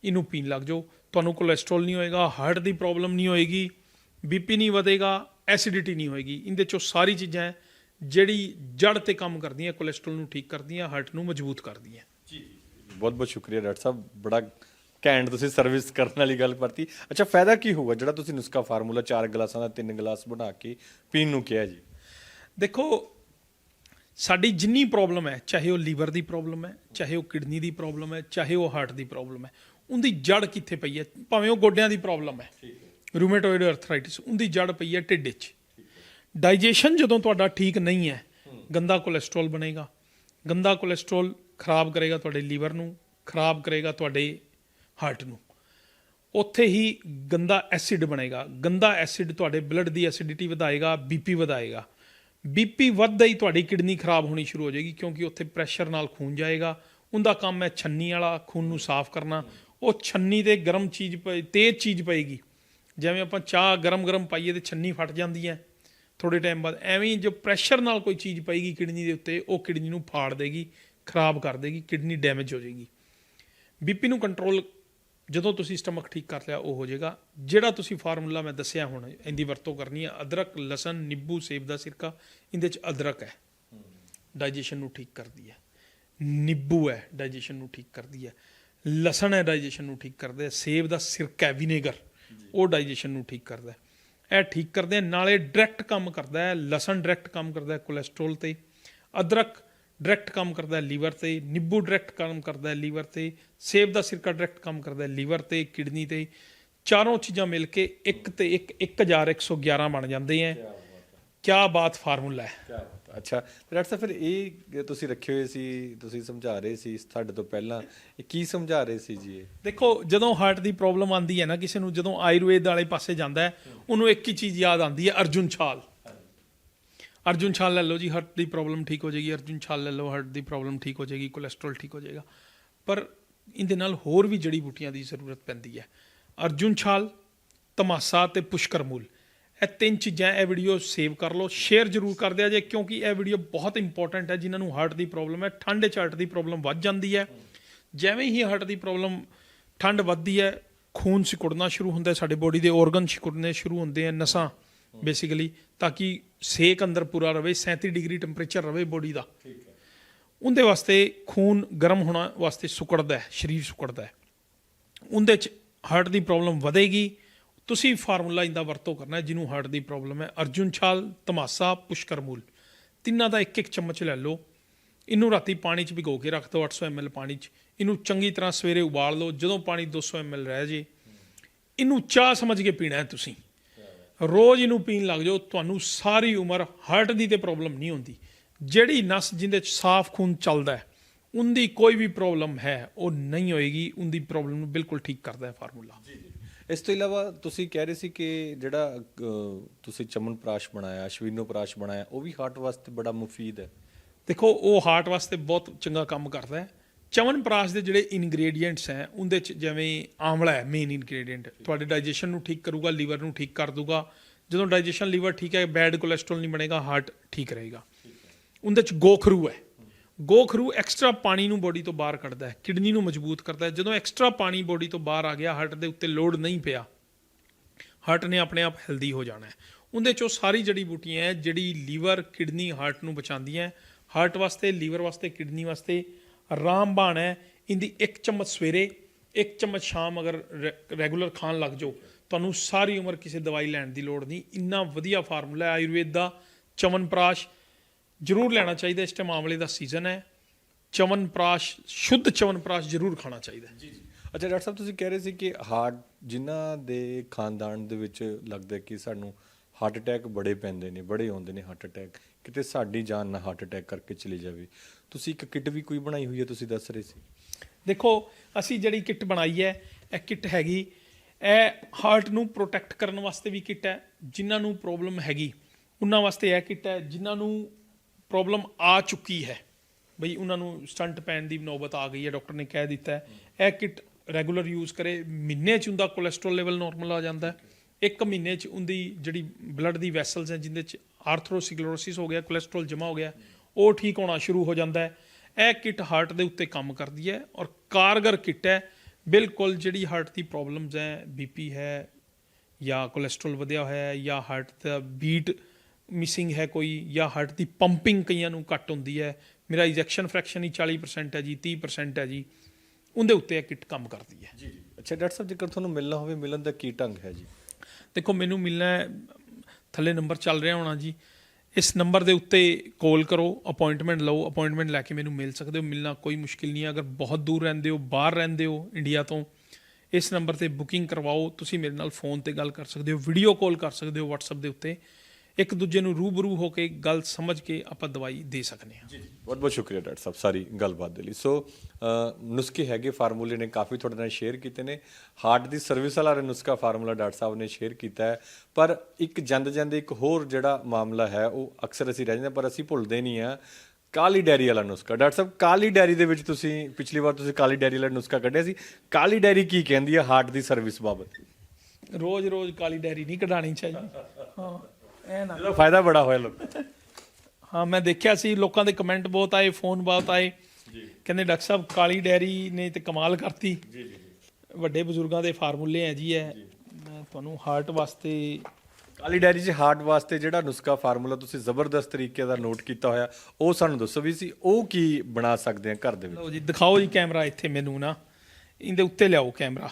ਇਹਨੂੰ ਪੀਣ ਲੱਗ ਜਾਓ। ਤੁਹਾਨੂੰ ਕੋਲੇਸਟ੍ਰੋਲ ਨਹੀਂ ਹੋਏਗਾ ਹਾਰਟ ਦੀ ਪ੍ਰੋਬਲਮ ਨਹੀਂ ਹੋਏਗੀ ਬੀਪੀ ਨਹੀਂ ਵਧੇਗਾ ਐਸਿਡਿਟੀ ਨਹੀਂ ਹੋਏਗੀ। ਇਹਦੇ 'ਚੋਂ ਸਾਰੀ ਚੀਜ਼ਾਂ ਹੈ ਜਿਹੜੀ ਜੜ ਤੇ ਕੰਮ ਕਰਦੀਆਂ ਕੋਲੇਸਟ੍ਰੋਲ ਨੂੰ ਠੀਕ ਕਰਦੀਆਂ ਹਾਰਟ ਨੂੰ ਮਜ਼ਬੂਤ ਕਰਦੀਆਂ। ਬਹੁਤ ਬਹੁਤ ਸ਼ੁਕਰੀਆ ਡਾਕਟਰ ਸਾਹਿਬ ਬੜਾ ਕੈਂਡ ਤੁਸੀਂ ਸਰਵਿਸ ਕਰਨ ਵਾਲੀ ਗੱਲ ਕਰਤੀ ਅੱਛਾ ਫਾਇਦਾ ਕੀ ਹੋਊਗਾ ਜਿਹੜਾ ਤੁਸੀਂ ਨੁਸਖਾ ਫਾਰਮੂਲਾ ਚਾਰ ਗਲਾਸਾਂ ਦਾ ਤਿੰਨ ਗਲਾਸ ਬਣਾ ਕੇ ਪੀਣ ਨੂੰ ਕਿਹਾ ਜੀ? ਦੇਖੋ ਸਾਡੀ ਜਿੰਨੀ ਪ੍ਰੋਬਲਮ ਹੈ ਚਾਹੇ ਉਹ ਲੀਵਰ ਦੀ ਪ੍ਰੋਬਲਮ ਹੈ ਚਾਹੇ ਉਹ ਕਿਡਨੀ ਦੀ ਪ੍ਰੋਬਲਮ ਹੈ ਚਾਹੇ ਉਹ ਹਾਰਟ ਦੀ ਪ੍ਰੋਬਲਮ ਹੈ ਉਹਦੀ ਜੜ ਕਿੱਥੇ ਪਈ ਹੈ? ਭਾਵੇਂ ਉਹ ਗੋਡਿਆਂ ਦੀ ਪ੍ਰੋਬਲਮ ਹੈ। ਰੂਮੇਟੋਇਡ ਆਰਥਰਾਈਟਿਸ ਉਹਦੀ ਜੜ ਪਈ ਹੈ ਢਿੱਡ 'ਚ। ਡਾਈਜੈਸ਼ਨ ਜਦੋਂ ਤੁਹਾਡਾ ਠੀਕ ਨਹੀਂ ਹੈ ਗੰਦਾ ਕੋਲੇਸਟ੍ਰੋਲ ਬਣੇਗਾ। ਗੰਦਾ ਕੋਲੇਸਟ੍ਰੋਲ ਖਰਾਬ ਕਰੇਗਾ ਤੁਹਾਡੇ ਲੀਵਰ ਨੂੰ ਖਰਾਬ ਕਰੇਗਾ ਤੁਹਾਡੇ ਹਾਰਟ ਨੂੰ। ਉੱਥੇ ਹੀ ਗੰਦਾ ਐਸਿਡ ਬਣੇਗਾ। ਗੰਦਾ ਐਸਿਡ ਤੁਹਾਡੇ ਬਲੱਡ ਦੀ ਐਸਿਡਿਟੀ ਵਧਾਏਗਾ ਬੀਪੀ ਵਧਾਏਗਾ। ਬੀਪੀ ਵੱਧਦਾ ਹੀ ਤੁਹਾਡੀ ਕਿਡਨੀ ਖਰਾਬ ਹੋਣੀ ਸ਼ੁਰੂ ਹੋ ਜਾਏਗੀ ਕਿਉਂਕਿ ਉੱਥੇ ਪ੍ਰੈਸ਼ਰ ਨਾਲ ਖੂਨ ਜਾਏਗਾ। ਉਹਦਾ ਕੰਮ ਹੈ ਛੰਨੀ ਵਾਲਾ ਖੂਨ ਨੂੰ ਸਾਫ਼ ਕਰਨਾ। ਉਹ ਛੰਨੀ ਤੇ ਗਰਮ ਚੀਜ਼ ਪਏ ਤੇਜ਼ ਚੀਜ਼ ਪਏਗੀ। ਜਿਵੇਂ ਆਪਾਂ ਚਾਹ ਗਰਮ ਗਰਮ ਪਾਈਏ ਤੇ ਛੰਨੀ ਫਟ ਜਾਂਦੀ ਹੈ ਥੋੜੇ ਟਾਈਮ ਬਾਅਦ। ਐਵੇਂ ਹੀ ਜੋ ਪ੍ਰੈਸ਼ਰ ਨਾਲ ਕੋਈ ਚੀਜ਼ ਪਏਗੀ ਕਿਡਨੀ ਦੇ ਉੱਤੇ, ਉਹ ਕਿਡਨੀ ਨੂੰ ਫਾੜ ਦੇਗੀ, ਖਰਾਬ ਕਰ ਦੇਗੀ, ਕਿਡਨੀ ਡੈਮੇਜ ਹੋ ਜਾਏਗੀ। ਬੀਪੀ ਨੂੰ ਕੰਟਰੋਲ ਜਦੋਂ ਤੁਸੀਂ ਸਟਮਕ ਠੀਕ ਕਰ ਲਿਆ, ਉਹ ਹੋ ਜਾਏਗਾ। ਜਿਹੜਾ ਤੁਸੀਂ ਫਾਰਮੂਲਾ ਮੈਂ ਦੱਸਿਆ ਹੁਣ, ਇਹਦੀ ਵਰਤੋਂ ਕਰਨੀ ਹੈ ਅਦਰਕ, ਲਸਣ, ਨਿੰਬੂ, ਸੇਬ ਦਾ ਸਿਰਕਾ, ਇਹਦੇ ਚ ਅਦਰਕ ਹੈ। ਡਾਈਜੈਸ਼ਨ ਨੂੰ ਠੀਕ ਕਰਦੀ ਹੈ। ਨਿੰਬੂ ਹੈ ਡਾਈਜੈਸ਼ਨ ਨੂੰ ਠੀਕ ਕਰਦੀ ਹੈ। ਲਸਣ ਹੈ ਡਾਈਜੈਸ਼ਨ ਨੂੰ ਠੀਕ ਕਰਦਾ ਹੈ ਸੇਬ ਦਾ ਸਿਰਕਾ ਹੈ ਵਿਨੇਗਰ ਉਹ ਡਾਈਜੈਸ਼ਨ ਨੂੰ ਠੀਕ ਕਰਦਾ ਹੈ। ਇਹ ਠੀਕ ਕਰਦੇ ਆ, ਨਾਲੇ ਡਾਇਰੈਕਟ ਕੰਮ ਕਰਦਾ ਹੈ ਲਸਣ ਡਾਇਰੈਕਟ ਕੰਮ ਕਰਦਾ ਹੈ ਕੋਲੇਸਟ੍ਰੋਲ ਤੇ ਅਦਰਕ ਡਾਇਰੈਕਟ ਕੰਮ ਕਰਦਾ ਹੈ ਲੀਵਰ ਤੇ ਨਿੰਬੂ ਡਾਇਰੈਕਟ ਕੰਮ ਕਰਦਾ ਹੈ ਲੀਵਰ ਤੇ ਸੇਬ ਦਾ ਸਿਰਕਾ ਡਾਇਰੈਕਟ ਕੰਮ ਕਰਦਾ ਹੈ ਲੀਵਰ ਤੇ ਕਿਡਨੀ ਤੇ ਚਾਰੋਂ ਚੀਜ਼ਾਂ ਮਿਲ ਕੇ ਇੱਕ ਤੇ ਇੱਕ 1111 ਬਣ ਜਾਂਦੇ ਆ ਕੀ ਬਾਤ ਫਾਰਮੂਲਾ ਹੈ। ਅੱਛਾ ਤੇ ਡਾਕਟਰ ਸਾਹਿਬ, ਫਿਰ ਇਹ ਤੁਸੀਂ ਰੱਖੇ ਹੋਏ ਸੀ, ਤੁਸੀਂ ਸਮਝਾ ਰਹੇ ਸੀ ਸਾਡੇ ਤੋਂ ਪਹਿਲਾਂ, ਇਹ ਕੀ ਸਮਝਾ ਰਹੇ ਸੀ ਜੀ ਇਹ? ਦੇਖੋ, ਜਦੋਂ ਹਾਰਟ ਦੀ ਪ੍ਰੋਬਲਮ ਆਂਦੀ ਹੈ ਨਾ, ਕਿਸੇ ਨੂੰ ਜਦੋਂ ਆਯੁਰਵੇਦ ਵਾਲੇ ਪਾਸੇ ਜਾਂਦਾ ਹੈ, ਉਹਨੂੰ ਇੱਕ ਹੀ ਚੀਜ਼ ਯਾਦ ਆਂਦੀ ਹੈ, ਅਰਜੁਨ ਛਾਲ। ਅਰਜੁਨ ਛਾਲ ਲੈ ਲਓ ਜੀ ਹਾਰਟ ਦੀ ਪ੍ਰੋਬਲਮ ਠੀਕ ਹੋ ਜਾਏਗੀ, ਅਰਜੁਨ ਛਾਲ ਲੈ ਲਓ ਹਾਰਟ ਦੀ ਪ੍ਰੋਬਲਮ ਠੀਕ ਹੋ ਜਾਏਗੀ ਕੋਲੇਸਟ੍ਰੋਲ ਠੀਕ ਹੋ ਜਾਏਗਾ। ਪਰ ਇਹਦੇ ਨਾਲ ਹੋਰ ਵੀ ਜੜੀ ਬੂਟੀਆਂ ਦੀ ਜ਼ਰੂਰਤ ਪੈਂਦੀ ਹੈ। ਅਰਜੁਨ ਛਾਲ, ਤਮਾਸਾ ਤੇ ਪੁਸ਼ਕਰਮੂਲ। ਇਹ ਤਿੰਨ ਚੀਜ਼ਾਂ ਇਹ ਵੀਡੀਓ ਸੇਵ ਕਰ ਲਓ ਸ਼ੇਅਰ ਜ਼ਰੂਰ ਕਰ ਦਿਆ ਜੇ ਕਿਉਂਕਿ ਇਹ ਵੀਡੀਓ ਬਹੁਤ ਇੰਪੋਰਟੈਂਟ ਹੈ ਜਿਨ੍ਹਾਂ ਨੂੰ ਹਾਰਟ ਦੀ ਪ੍ਰੋਬਲਮ ਹੈ ਠੰਡ 'ਚ ਹਾਰਟ ਦੀ ਪ੍ਰੋਬਲਮ ਵੱਧ ਜਾਂਦੀ ਹੈ। ਜਿਵੇਂ ਹੀ ਹਾਰਟ ਦੀ ਪ੍ਰੋਬਲਮ ਠੰਡ ਵੱਧਦੀ ਹੈ ਖੂਨ ਸਿਕੁੜਨਾ ਸ਼ੁਰੂ ਹੁੰਦਾ ਹੈ ਸਾਡੇ ਬੋਡੀ ਦੇ ਆਰਗਨ ਸਿਕੁੜਨੇ ਸ਼ੁਰੂ ਹੁੰਦੇ ਆ ਨਸਾਂ ਬੇਸਿਕਲੀ ਤਾਂ ਕਿ ਸੇਕ ਅੰਦਰ ਪੂਰਾ ਰਵੇ 37 ਡਿਗਰੀ ਟੈਂਪਰੇਚਰ ਰਵੇ ਬੋਡੀ ਦਾ। ਉਹਦੇ ਵਾਸਤੇ ਖੂਨ ਗਰਮ ਹੋਣਾ ਵਾਸਤੇ ਸੁਕੜਦਾ ਹੈ ਸਰੀਰ ਸੁਕੜਦਾ ਹੈ। ਉਹਦੇ ਚ ਹਾਰਟ ਦੀ ਪ੍ਰੋਬਲਮ ਵਧੇਗੀ ਤੁਸੀਂ ਫਾਰਮੂਲਾ ਇਹਦਾ ਵਰਤੋਂ ਕਰਨਾ ਹੈ, ਜਿਹਨੂੰ ਹਾਰਟ ਦੀ ਪ੍ਰੋਬਲਮ ਹੈ। ਅਰਜੁਨ ਛਾਲ, ਤਮਾਸਾ, ਪੁਸ਼ਕਰ ਮੂਲ। ਤਿੰਨਾਂ ਦਾ ਇੱਕ ਇੱਕ ਚਮਚ ਲੈ ਲਓ। ਇਹਨੂੰ ਰਾਤੀ ਪਾਣੀ 'ਚ ਭਿਗੋ ਕੇ ਰੱਖ ਦਿਓ 800 ml ਪਾਣੀ 'ਚ। ਇਹਨੂੰ ਚੰਗੀ ਤਰ੍ਹਾਂ ਸਵੇਰੇ ਉਬਾਲ ਲਓ। ਜਦੋਂ ਪਾਣੀ 200 ml ਰਹਿ ਜੇ, ਇਹਨੂੰ ਚਾਹ ਸਮਝ ਕੇ ਪੀਣਾ ਹੈ ਤੁਸੀਂ। ਰੋਜ਼ ਇਹਨੂੰ ਪੀਣ ਲੱਗ ਜਾਓ। ਤੁਹਾਨੂੰ ਸਾਰੀ ਉਮਰ ਹਾਰਟ ਦੀ ਤੇ ਪ੍ਰੋਬਲਮ ਨਹੀਂ ਹੁੰਦੀ। ਜਿਹੜੀ ਨਸ ਜਿੰਦੇ ਚ ਸਾਫ਼ ਖੂਨ ਚੱਲਦਾ ਹੈ, ਉਹਦੀ ਕੋਈ ਵੀ ਪ੍ਰੋਬਲਮ ਹੈ, ਉਹ ਨਹੀਂ ਹੋਏਗੀ। ਉਹਦੀ ਪ੍ਰੋਬਲਮ ਨੂੰ ਬਿਲਕੁਲ ਠੀਕ ਕਰਦਾ ਹੈ ਫਾਰਮੂਲਾ। ਇਸ ਤੋਂ ਇਲਾਵਾ ਤੁਸੀਂ ਕਹਿ ਰਹੇ ਸੀ ਕਿ ਜਿਹੜਾ ਅਹ, ਤੁਸੀਂ ਚਮਨ ਪ੍ਰਾਸ਼ ਬਣਾਇਆ ਅਸ਼ਵਿਨੋ ਪ੍ਰਾਸ਼ ਬਣਾਇਆ ਉਹ ਵੀ ਹਾਰਟ ਵਾਸਤੇ ਬੜਾ ਮੁਫੀਦ ਹੈ। ਦੇਖੋ ਉਹ ਹਾਰਟ ਵਾਸਤੇ ਬਹੁਤ ਚੰਗਾ ਕੰਮ ਕਰਦਾ ਹੈ। ਚਮਨ ਪ੍ਰਾਸ਼ ਦੇ ਜਿਹੜੇ ਇਨਗਰੀਡੀਐਂਟਸ ਹੈ ਉਹਦੇ ਚ ਜਿਵੇਂ ਆਮਲਾ ਹੈ ਮੇਨ ਇਨਗਰੀਡੀਐਂਟ ਤੁਹਾਡੇ ਡਾਈਜੈਸ਼ਨ ਨੂੰ ਠੀਕ ਕਰੂਗਾ ਲੀਵਰ ਨੂੰ ਠੀਕ ਕਰ ਦੂਗਾ। ਜਦੋਂ ਡਾਈਜੈਸ਼ਨ ਲੀਵਰ ਠੀਕ ਹੈ ਬੈਡ ਕੋਲੇਸਟ੍ਰੋਲ ਨਹੀਂ ਬਣੇਗਾ ਹਾਰਟ ਠੀਕ ਰਹੇਗਾ। ਉਹਦੇ ਚ ਗੋਖਰੂ ਹੈ। ਗੋਖਰੂ ਐਕਸਟਰਾ ਪਾਣੀ ਨੂੰ ਬੋਡੀ ਤੋਂ ਬਾਹਰ ਕੱਢਦਾ ਹੈ, ਕਿਡਨੀ ਨੂੰ ਮਜ਼ਬੂਤ ਕਰਦਾ ਹੈ। ਜਦੋਂ ਐਕਸਟਰਾ ਪਾਣੀ ਬੋਡੀ ਤੋਂ ਬਾਹਰ ਆ ਗਿਆ, ਹਾਰਟ ਦੇ ਉੱਤੇ ਲੋਡ ਨਹੀਂ ਪਿਆ, ਹਾਰਟ ਨੇ ਆਪਣੇ ਆਪ ਹੈਲਦੀ ਹੋ ਜਾਣਾ ਹੈ। ਉਹਦੇ ਚੋਂ ਸਾਰੀ ਜੜੀ ਬੂਟੀਆਂ ਹੈ, ਜਿਹੜੀ ਲੀਵਰ, ਕਿਡਨੀ, ਹਾਰਟ ਨੂੰ ਬਚਾਉਂਦੀਆਂ ਹਾਰਟ ਵਾਸਤੇ, ਲੀਵਰ ਵਾਸਤੇ, ਕਿਡਨੀ ਵਾਸਤੇ ਰਾਮਬਾਣ ਹੈ। ਇਹਦੀ ਇੱਕ ਚਮਚ ਸਵੇਰੇ, ਇੱਕ ਚਮਚ ਸ਼ਾਮ ਅਗਰ ਰੈਗੂਲਰ ਖਾਣ ਲੱਗ ਜਾਓ, ਤੁਹਾਨੂੰ ਸਾਰੀ ਉਮਰ ਕਿਸੇ ਦਵਾਈ ਲੈਣ ਦੀ ਲੋੜ ਨਹੀਂ। ਇੰਨਾ ਵਧੀਆ ਫਾਰਮੂਲਾ ਹੈ ਆਯੁਰਵੇਦ ਦਾ, ਚਵਨਪ੍ਰਾਸ਼ ਜ਼ਰੂਰ ਲੈਣਾ ਚਾਹੀਦਾ ਇਸ ਟਾਈਮ ਆਮਲੇ ਦਾ ਸੀਜ਼ਨ ਹੈ। ਚਵਨਪ੍ਰਾਸ਼ ਸ਼ੁੱਧ ਚਵਨਪ੍ਰਾਸ਼ ਜ਼ਰੂਰ ਖਾਣਾ ਚਾਹੀਦਾ ਹੈ। ਅੱਛਾ ਡਾਕਟਰ ਸਾਹਿਬ ਤੁਸੀਂ ਕਹਿ ਰਹੇ ਸੀ ਕਿ ਹਾਰਟ ਜਿਨ੍ਹਾਂ ਦੇ ਖਾਨਦਾਨ ਦੇ ਵਿੱਚ ਲੱਗਦਾ ਕਿ ਸਾਨੂੰ ਹਾਰਟ ਅਟੈਕ ਬੜੇ ਪੈਂਦੇ ਨੇ ਬੜੇ ਆਉਂਦੇ ਨੇ ਹਾਰਟ ਅਟੈਕ ਕਿਤੇ ਸਾਡੀ ਜਾਨ ਨਾ ਹਾਰਟ ਅਟੈਕ ਕਰਕੇ ਚਲੀ ਜਾਵੇ। ਤੁਸੀਂ ਇੱਕ ਕਿਟ ਵੀ ਕੋਈ ਬਣਾਈ ਹੋਈ ਹੈ ਤੁਸੀਂ ਦੱਸ ਰਹੇ ਸੀ? ਦੇਖੋ ਅਸੀਂ ਜਿਹੜੀ ਕਿੱਟ ਬਣਾਈ ਹੈ ਇਹ ਕਿੱਟ ਹੈਗੀ ਇਹ ਹਾਰਟ ਨੂੰ ਪ੍ਰੋਟੈਕਟ ਕਰਨ ਵਾਸਤੇ ਵੀ ਕਿੱਟ ਹੈ ਜਿਨ੍ਹਾਂ ਨੂੰ ਪ੍ਰੋਬਲਮ ਹੈਗੀ ਉਹਨਾਂ ਵਾਸਤੇ ਇਹ ਕਿੱਟ ਹੈ ਜਿਨ੍ਹਾਂ ਨੂੰ ਪ੍ਰੋਬਲਮ ਆ ਚੁੱਕੀ ਹੈ। ਬਈ ਉਹਨਾਂ ਨੂੰ ਸਟੰਟ ਪੈਣ ਦੀ ਨੌਬਤ ਆ ਗਈ ਹੈ, ਡਾਕਟਰ ਨੇ ਕਹਿ ਦਿੱਤਾ ਹੈ। ਇਹ ਕਿਟ ਰੈਗੂਲਰ ਯੂਜ਼ ਕਰੇ, ਮਹੀਨੇ ਚ ਉਹਦਾ ਕੋਲੇਸਟ੍ਰੋਲ ਲੈਵਲ ਨਾਰਮਲ ਆ ਜਾਂਦਾ ਹੈ। ਇੱਕ ਮਹੀਨੇ ਚ ਉਹਦੀ ਜਿਹੜੀ ਬਲੱਡ ਦੀ ਵੈਸਲਸ ਹੈ, ਜਿੰਦੇ ਚ ਆਰਥਰੋਸਕਲੇਰੋਸਿਸ ਹੋ ਗਿਆ ਕੋਲੇਸਟ੍ਰੋਲ ਜਮਾ ਹੋ ਗਿਆ, ਉਹ ਠੀਕ ਹੋਣਾ ਸ਼ੁਰੂ ਹੋ ਜਾਂਦਾ ਹੈ। ਇਹ ਕਿਟ ਹਾਰਟ ਦੇ ਉੱਤੇ ਕੰਮ ਕਰਦੀ ਹੈ ਔਰ ਕਾਰਗਰ ਕਿਟ ਹੈ। ਬਿਲਕੁਲ ਜਿਹੜੀ ਹਾਰਟ ਦੀ ਪ੍ਰੋਬਲਮਸ ਹੈ ਬੀਪੀ ਹੈ ਜਾਂ ਕੋਲੇਸਟ੍ਰੋਲ ਵਧਿਆ ਹੋਇਆ ਹੈ ਜਾਂ ਹਾਰਟ ਦਾ ਬੀਟ ਮਿਸਿੰਗ ਹੈ ਕੋਈ ਜਾਂ ਹਾਰਟ ਦੀ ਪੰਪਿੰਗ ਕਈਆਂ ਨੂੰ ਘੱਟ ਹੁੰਦੀ ਹੈ। ਮੇਰਾ ਇਜੈਕਸ਼ਨ ਫ੍ਰੈਕਸ਼ਨ ਹੀ 40% ਹੈ ਜੀ 30% ਹੈ ਜੀ। ਉਹਦੇ ਉੱਤੇ ਇਹ ਕਿਟ ਕੰਮ ਕਰਦੀ ਹੈ। ਜੀ ਜੀ। ਅੱਛਾ ਡਾਕਟਰ ਸਾਹਿਬ ਜੇਕਰ ਤੁਹਾਨੂੰ ਮਿਲਣਾ ਹੋਵੇ ਮਿਲਣ ਦਾ ਕੀ ਢੰਗ ਹੈ ਜੀ? ਦੇਖੋ ਮੈਨੂੰ ਮਿਲਣਾ ਥੱਲੇ ਨੰਬਰ ਚੱਲ ਰਿਹਾ ਹੋਣਾ ਜੀ। ਇਸ ਨੰਬਰ ਦੇ ਉੱਤੇ ਕਾਲ ਕਰੋ ਅਪਾਇੰਟਮੈਂਟ ਲਓ ਅਪਾਇੰਟਮੈਂਟ ਲੈ ਕੇ ਮੈਨੂੰ ਮਿਲ ਸਕਦੇ ਹੋ। ਮਿਲਣਾ ਕੋਈ ਮੁਸ਼ਕਿਲ ਨਹੀਂ ਹੈ। ਅਗਰ ਬਹੁਤ ਦੂਰ ਰਹਿੰਦੇ ਹੋ ਬਾਹਰ ਰਹਿੰਦੇ ਹੋ ਇੰਡੀਆ ਤੋਂ ਇਸ ਨੰਬਰ ਤੇ ਬੁਕਿੰਗ ਕਰਵਾਓ। ਤੁਸੀਂ ਮੇਰੇ ਨਾਲ ਫੋਨ ਤੇ ਗੱਲ ਕਰ ਸਕਦੇ ਹੋ ਵੀਡੀਓ ਕਾਲ ਕਰ ਸਕਦੇ ਹੋ WhatsApp ਦੇ ਉੱਤੇ। ਇੱਕ ਦੂਜੇ ਨੂੰ ਰੂਬਰੂ ਹੋ ਕੇ ਗੱਲ ਸਮਝ ਕੇ ਆਪਾਂ ਦਵਾਈ ਦੇ ਸਕਦੇ ਹਾਂ। ਜੀ ਜੀ ਬਹੁਤ ਬਹੁਤ ਸ਼ੁਕਰੀਆ ਡਾਕਟਰ ਸਾਹਿਬ ਸਾਰੀ ਗੱਲਬਾਤ ਦੇ ਲਈ। ਸੋ ਨੁਸਖੇ ਹੈਗੇ ਫਾਰਮੂਲੇ ਨੇ ਕਾਫੀ ਤੁਹਾਡੇ ਨਾਲ ਸ਼ੇਅਰ ਕੀਤੇ ਨੇ। ਹਾਰਟ ਦੀ ਸਰਵਿਸ ਵਾਲਾ ਨੁਸਖਾ ਫਾਰਮੂਲਾ ਡਾਕਟਰ ਸਾਹਿਬ ਨੇ ਸ਼ੇਅਰ ਕੀਤਾ ਹੈ। ਪਰ ਇੱਕ ਜੰਦ ਜੰਦ ਇੱਕ ਹੋਰ ਜਿਹੜਾ ਮਾਮਲਾ ਹੈ ਉਹ ਅਕਸਰ ਅਸੀਂ ਰਹਿ ਜਾਂਦੇ ਹਾਂ, ਪਰ ਅਸੀਂ ਭੁੱਲਦੇ ਨਹੀਂ ਆ ਕਾਲੀ ਡੈਰੀ ਵਾਲਾ ਨੁਸਖਾ। ਡਾਕਟਰ ਸਾਹਿਬ ਕਾਲੀ ਡੈਰੀ ਦੇ ਵਿੱਚ ਤੁਸੀਂ ਪਿਛਲੀ ਵਾਰ ਤੁਸੀਂ ਕਾਲੀ ਡੈਰੀ ਵਾਲਾ ਨੁਸਖਾ ਕੱਢਿਆ ਸੀ। ਕਾਲੀ ਡੈਰੀ ਕੀ ਕਹਿੰਦੀ ਹੈ ਹਾਰਟ ਦੀ ਸਰਵਿਸ ਬਾਬਤ? ਰੋਜ਼-ਰੋਜ਼ ਕਾਲੀ ਡੈਰੀ ਨਹੀਂ ਕਢਾਣੀ ਚਾਹੀਦੀ। ਹਾਂ। ਐ ਨਾ। ਇਹਦਾ ਫਾਇਦਾ ਬੜਾ ਹੋਇਆ ਲੋਕ ਹਾਂ ਮੈਂ ਦੇਖਿਆ ਸੀ ਲੋਕਾਂ ਦੇ ਕਮੈਂਟ ਬਹੁਤ ਆਏ ਫੋਨ ਬਹੁਤ ਆਏ। ਕਹਿੰਦੇ ਡਾਕਟਰ ਸਾਹਿਬ ਕਾਲੀ ਡੈਰੀ ਨੇ ਤੇ ਕਮਾਲ ਕਰਤੀ। ਜੀ ਜੀ ਵੱਡੇ ਬਜ਼ੁਰਗਾਂ ਦੇ ਫਾਰਮੂਲੇ ਹੈ ਜੀ ਇਹ ਮੈਂ ਤੁਹਾਨੂੰ ਹਾਰਟ ਵਾਸਤੇ ਕਾਲੀ ਡੈਰੀ 'ਚ ਹਾਰਟ ਵਾਸਤੇ ਜਿਹੜਾ ਨੁਸਖਾ ਫਾਰਮੂਲਾ ਤੁਸੀਂ ਜ਼ਬਰਦਸਤ ਤਰੀਕੇ ਦਾ ਨੋਟ ਕੀਤਾ ਹੋਇਆ ਉਹ ਸਾਨੂੰ ਦੱਸੋ ਵੀ ਸੀ ਉਹ ਕੀ ਬਣਾ ਸਕਦੇ ਆ ਘਰ ਦੇ ਵਿੱਚ? ਲਓ ਜੀ ਦਿਖਾਓ ਜੀ ਕੈਮਰਾ ਇੱਥੇ ਮੈਨੂੰ ਨਾ। ਇਹਦੇ ਉੱਤੇ ਲਿਆਓ ਕੈਮਰਾ।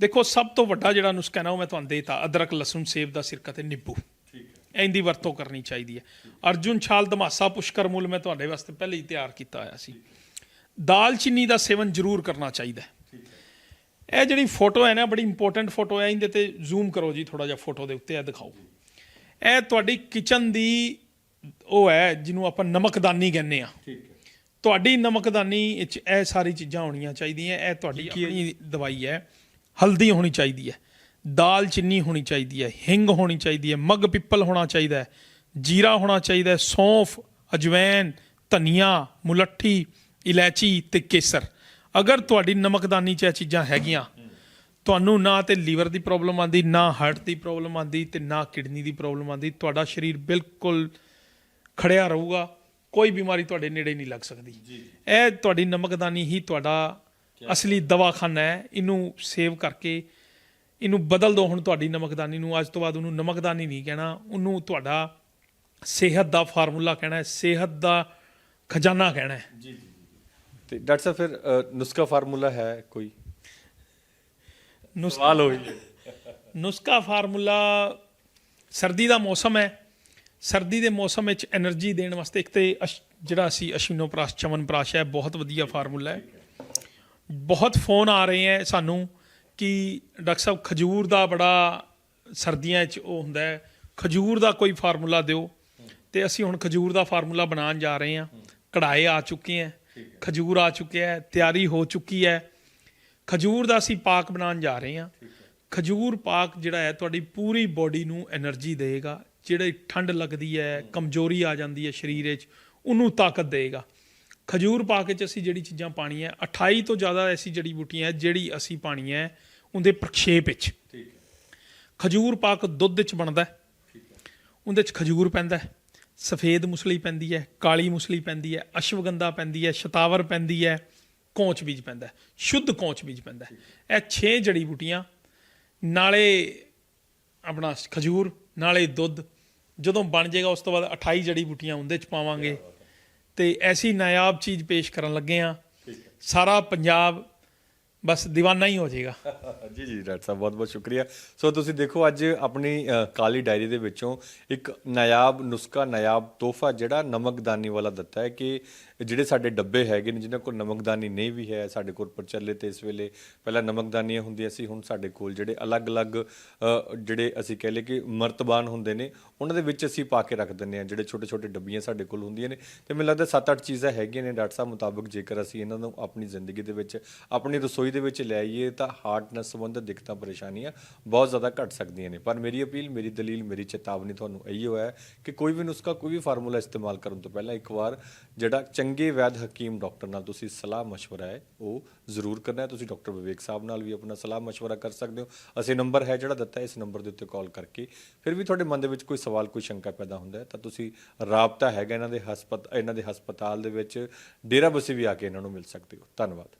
ਦੇਖੋ ਸਭ ਤੋਂ ਵੱਡਾ ਜਿਹੜਾ ਨੁਸਖਾ ਨਾ ਉਹ ਮੈਂ ਤੁਹਾਨੂੰ ਦੇਤਾ ਅਦਰਕ ਲਸਣ ਸੇਬ ਦਾ ਸਿਰਕਾ ਤੇ ਨਿੰਬੂ। ਠੀਕ ਹੈ। ਇਹਦੀ ਵਰਤੋਂ ਕਰਨੀ ਚਾਹੀਦੀ ਹੈ। ਅਰਜੁਨ ਛਾਲ ਧਮਾਸਾ ਪੁਸ਼ਕਰ ਮੂਲ ਮੈਂ ਤੁਹਾਡੇ ਵਾਸਤੇ ਪਹਿਲੇ ਹੀ ਤਿਆਰ ਕੀਤਾ ਹੋਇਆ ਸੀ। ਦਾਲ ਚੀਨੀ ਦਾ ਸੇਵਨ ਜ਼ਰੂਰ ਕਰਨਾ ਚਾਹੀਦਾ ਹੈ। ਇਹ ਜਿਹੜੀ ਫੋਟੋ ਹੈ ਨਾ ਬੜੀ ਇੰਪੋਰਟੈਂਟ ਫੋਟੋ ਹੈ। ਇਹਦੇ ਤੇ ਜ਼ੂਮ ਕਰੋ ਜੀ ਥੋੜਾ ਜਿਹਾ ਫੋਟੋ ਦੇ ਉੱਤੇ ਇਹ ਦਿਖਾਓ। ਇਹ ਤੁਹਾਡੀ ਕਿਚਨ ਦੀ ਉਹ ਹੈ ਜਿਹਨੂੰ ਆਪਾਂ ਨਮਕਦਾਨੀ ਕਹਿੰਦੇ ਆ ਤੁਹਾਡੀ ਨਮਕਦਾਨੀ ਵਿੱਚ ਇਹ ਸਾਰੀ ਚੀਜ਼ਾਂ ਹੋਣੀਆਂ ਚਾਹੀਦੀਆਂ। ਇਹ ਤੁਹਾਡੀ ਆਪਣੀ ਦਵਾਈ ਹੈ। ਹਲਦੀ ਹੋਣੀ ਚਾਹੀਦੀ ਹੈ ਦਾਲ ਚੀਨੀ ਹੋਣੀ ਚਾਹੀਦੀ ਹੈ ਹਿੰਗ ਹੋਣੀ ਚਾਹੀਦੀ ਹੈ ਮਗ ਪਿੱਪਲ ਹੋਣਾ ਚਾਹੀਦਾ ਹੈ ਜੀਰਾ ਹੋਣਾ ਚਾਹੀਦਾ ਹੈ ਸੌਂਫ ਅਜਵੈਨ ਧਨੀਆ ਮੁਲੱਠੀ ਇਲਾਇਚੀ ਤੇ ਕੇਸਰ। ਅਗਰ ਤੁਹਾਡੀ ਨਮਕਦਾਨੀ 'ਚ ਇਹ ਚੀਜ਼ਾਂ ਹੈਗੀਆਂ ਤੁਹਾਨੂੰ ਨਾ ਤੇ ਲੀਵਰ ਦੀ ਪ੍ਰੋਬਲਮ ਆਂਦੀ ਨਾ ਹਾਰਟ ਦੀ ਪ੍ਰੋਬਲਮ ਆਂਦੀ ਤੇ ਨਾ ਕਿਡਨੀ ਦੀ ਪ੍ਰੋਬਲਮ ਆਂਦੀ ਤੁਹਾਡਾ ਸਰੀਰ ਬਿਲਕੁਲ ਖੜਿਆ ਰਹੂਗਾ ਕੋਈ ਬਿਮਾਰੀ ਤੁਹਾਡੇ ਨੇੜੇ ਨਹੀਂ ਲੱਗ ਸਕਦੀ। ਇਹ ਤੁਹਾਡੀ ਨਮਕਦਾਨੀ ਹੀ ਤੁਹਾਡਾ ਅਸਲੀ ਦਵਾਖਾਨਾ ਹੈ ਇਹਨੂੰ ਸੇਵ ਕਰਕੇ ਇਹਨੂੰ ਬਦਲ ਦਿਓ ਹੁਣ ਤੁਹਾਡੀ ਨਮਕਦਾਨੀ ਨੂੰ। ਅੱਜ ਤੋਂ ਬਾਅਦ ਉਹਨੂੰ ਨਮਕਦਾਨੀ ਨਹੀਂ ਕਹਿਣਾ ਉਹਨੂੰ ਤੁਹਾਡਾ ਸਿਹਤ ਦਾ ਫਾਰਮੂਲਾ ਕਹਿਣਾ ਹੈ ਸਿਹਤ ਦਾ ਖਜ਼ਾਨਾ ਕਹਿਣਾ ਹੈ। ਜੀ ਜੀ ਤੇ ਡਾਕਟਰ ਸਾਹਿਬ ਫਿਰ ਨੁਸਖਾ ਫਾਰਮੂਲਾ ਹੈ ਕੋਈ? ਨੁਸ- ਸਵਾਲ ਹੋਈ। ਨੁਸਖਾ ਫਾਰਮੂਲਾ ਸਰਦੀ ਦਾ ਮੌਸਮ ਹੈ। ਸਰਦੀ ਦੇ ਮੌਸਮ ਵਿੱਚ એનર્ਜੀ ਦੇਣ ਵਾਸਤੇ ਇੱਕ ਤੇ ਅਸ਼- ਜਿਹੜਾ ਅਸੀਂ ਅਸ਼ਵਿਨੋਪਰਾਸ਼ ਚਮਨਪਰਾਸ਼ ਹੈ ਬਹੁਤ ਵਧੀਆ ਫਾਰਮੂਲਾ ਹੈ। ਬਹੁਤ ਫੋਨ ਆ ਰਹੇ ਹੈ ਸਾਨੂੰ ਕਿ ਡਾਕਟਰ ਸਾਹਿਬ ਖਜੂਰ ਦਾ ਬੜਾ ਸਰਦੀਆਂ 'ਚ ਉਹ ਹੁੰਦਾ ਹੈ ਖਜੂਰ ਦਾ ਕੋਈ ਫਾਰਮੂਲਾ ਦਿਓ। ਤੇ ਅਸੀਂ ਹੁਣ ਖਜੂਰ ਦਾ ਫਾਰਮੂਲਾ ਬਣਾਉਣ ਜਾ ਰਹੇ ਹਾਂ। ਕੜਾਏ ਆ ਚੁੱਕੇ ਹੈ ਖਜੂਰ ਆ ਚੁੱਕਿਆ ਹੈ ਤਿਆਰੀ ਹੋ ਚੁੱਕੀ ਹੈ ਖਜੂਰ ਦਾ ਅਸੀਂ ਪਾਕ ਬਣਾਉਣ ਜਾ ਰਹੇ ਹਾਂ। ਖਜੂਰ ਪਾਕ ਜਿਹੜਾ ਹੈ ਤੁਹਾਡੀ ਪੂਰੀ ਬੋਡੀ ਨੂੰ એનર્ਜੀ ਦੇਵੇਗਾ। ਜਿਹੜੇ ਠੰਡ ਲੱਗਦੀ ਹੈ ਕਮਜ਼ੋਰੀ ਆ ਜਾਂਦੀ ਹੈ ਸਰੀਰ 'ਚ, ਉਹਨੂੰ ਤਾਕਤ ਦੇਵੇਗਾ। ਖਜੂਰ ਪਾਕ ਵਿੱਚ ਅਸੀਂ ਜਿਹੜੀ ਚੀਜ਼ਾਂ ਪਾਣੀਆਂ 28 ਤੋਂ ਜ਼ਿਆਦਾ ਐਸੀ ਜੜੀ ਬੂਟੀਆਂ ਜਿਹੜੀ ਅਸੀਂ ਪਾਣੀਆਂ ਹੈ ਉਹਦੇ ਪ੍ਰਖੇਪ ਵਿੱਚ। ਖਜੂਰ ਪਾਕ ਦੁੱਧ ਵਿੱਚ ਬਣਦਾ ਹੈ। ਉਹਦੇ ਚ ਖਜੂਰ ਪੈਂਦਾ ਹੈ। ਸਫੇਦ ਮੁਸਲੀ ਪੈਂਦੀ ਹੈ ਕਾਲੀ ਮੁਸਲੀ ਪੈਂਦੀ ਹੈ ਅਸ਼ਵਗੰਧਾ ਪੈਂਦੀ ਹੈ ਸ਼ਤਾਵਰ ਪੈਂਦੀ ਹੈ ਕੌਂਚ ਬੀਜ ਪੈਂਦਾ ਹੈ। ਸ਼ੁੱਧ ਕੌਂਚ ਬੀਜ ਪੈਂਦਾ ਹੈ। ਇਹ 6 ਜੜੀ ਬੂਟੀਆਂ ਨਾਲੇ ਆਪਣਾ ਖਜੂਰ ਨਾਲੇ ਦੁੱਧ ਜਦੋਂ ਬਣ ਜਾਏਗਾ ਉਸ ਤੋਂ ਬਾਅਦ 28 ਜੜੀ ਬੂਟੀਆਂ ਉਹਦੇ ਚ ਪਾਵਾਂਗੇ। ਤੇ ਐਸੀ ਨਾਇਆਬ ਚੀਜ਼ ਪੇਸ਼ ਕਰਨ ਲੱਗੇ ਆ ਸਾਰਾ ਪੰਜਾਬ ਬਸ دیਵਾਨਾ ਹੀ ਹੋ ਜਾਏਗਾ। ਜੀ ਜੀ ਡਾਕਟਰ ਸਾਹਿਬ ਬਹੁਤ ਬਹੁਤ ਸ਼ੁਕਰੀਆ। ਸੋ ਤੁਸੀਂ ਦੇਖੋ ਅੱਜ ਆਪਣੀ ਕਾਲੀ ਡਾਇਰੀ ਦੇ ਵਿੱਚੋਂ ਇੱਕ ਨਾਇਆਬ ਨੁਸਖਾ ਨਾਇਆਬ ਤੋਹਫਾ ਜਿਹੜਾ ਨਮਕਦਾਨੀ ਵਾਲਾ ਦਿੱਤਾ ਹੈ ਕਿ ਜਿਹੜੇ ਸਾਡੇ ਡੱਬੇ ਹੈਗੇ ਨੇ, ਜਿਨ੍ਹਾਂ ਕੋਲ ਨਮਕਦਾਨੀ ਨਹੀਂ ਵੀ ਹੈ ਸਾਡੇ ਕੋਲ ਪ੍ਰਚਲਿਤ ਇਸ ਵੇਲੇ, ਪਹਿਲਾਂ ਨਮਕਦਾਨੀਆਂ ਹੁੰਦੀਆਂ ਸੀ, ਹੁਣ ਸਾਡੇ ਕੋਲ ਜਿਹੜੇ ਅਲੱਗ-ਅਲੱਗ ਜਿਹੜੇ ਅਸੀਂ ਕਹਿ ਲਏ ਕਿ ਮਰਤਬਾਨ ਹੁੰਦੇ ਨੇ, ਉਹਨਾਂ ਦੇ ਵਿੱਚ ਅਸੀਂ ਪਾ ਕੇ ਰੱਖ ਦਿੰਦੇ ਆ ਜਿਹੜੇ ਛੋਟੇ-ਛੋਟੇ ਡੱਬੀਆਂ ਸਾਡੇ ਕੋਲ ਹੁੰਦੀਆਂ ਨੇ। ਤੇ ਮੈਨੂੰ ਲੱਗਦਾ 7-8 ਚੀਜ਼ਾਂ ਹੈਗੀਆਂ ਨੇ ਡਾਕਟਰ ਸਾਹਿਬ ਮੁਤਾਬਕ, ਜੇਕਰ ਅਸੀਂ ਇਹਨਾਂ ਨੂੰ ਆਪਣੀ ਜ਼ਿੰਦਗੀ ਦੇ ਵਿੱਚ, ਆਪਣੀ ਰਸੋਈ ਦੇ ਵਿੱਚ ਲੈ ਆਈਏ, ਤਾਂ ਹਾਰਟ ਨਾਲ ਸੰਬੰਧਿਤ ਦਿੱਕਤਾਂ, ਪਰੇਸ਼ਾਨੀਆਂ ਬਹੁਤ ਜ਼ਿਆਦਾ ਘਟ ਸਕਦੀਆਂ ਨੇ। ਪਰ ਮੇਰੀ ਅਪੀਲ, ਮੇਰੀ ਦਲੀਲ, ਮੇਰੀ ਚੇਤਾਵਨੀ ਤੁਹਾਨੂੰ ਇਹੀ ਹੈ ਕਿ ਕੋਈ ਵੀ ਨੁਸਖਾ, ਕੋਈ ਵੀ ਫਾਰਮੂਲਾ ਇਸਤੇਮਾਲ ਕਰਨ ਤੋਂ ਪਹਿਲਾਂ ਇੱਕ ਵਾਰ ਜਿਹੜਾ ਚੰਗੇ ਵੈਦ ਹਕੀਮ ਡਾਕਟਰ ਨਾਲ ਤੁਸੀਂ ਸਲਾਹ مشورہ ਹੈ ਉਹ ਜ਼ਰੂਰ ਕਰਨਾ ਹੈ ਤੁਸੀਂ ਡਾਕਟਰ ਵਿਵੇਕ ਸਾਹਿਬ ਨਾਲ ਵੀ ਆਪਣਾ ਸਲਾਹ مشورہ ਕਰ ਸਕਦੇ ਹੋ ਅਸੀਂ ਨੰਬਰ ਹੈ ਜਿਹੜਾ ਦਿੱਤਾ ਹੈ, ਇਸ ਨੰਬਰ ਦੇ ਉੱਤੇ ਕਾਲ ਕਰਕੇ ਫਿਰ ਵੀ ਤੁਹਾਡੇ ਮਨ ਦੇ ਵਿੱਚ ਕੋਈ ਸਵਾਲ ਕੋਈ ਸ਼ੰਕਾ ਪੈਦਾ ਹੁੰਦਾ ਹੈ ਤਾਂ ਤੁਸੀਂ ਰਾਬਤਾ ਹੈਗਾ ਇਹਨਾਂ ਦੇ ਹਸਪਤਾਲ ਇਹਨਾਂ ਦੇ ਹਸਪਤਾਲ ਦੇ ਵਿੱਚ ਡੇਰਾ ਬਸੀ ਵੀ ਆ ਕੇ ਇਹਨਾਂ ਨੂੰ ਮਿਲ ਸਕਦੇ ਹੋ ਧੰਨਵਾਦ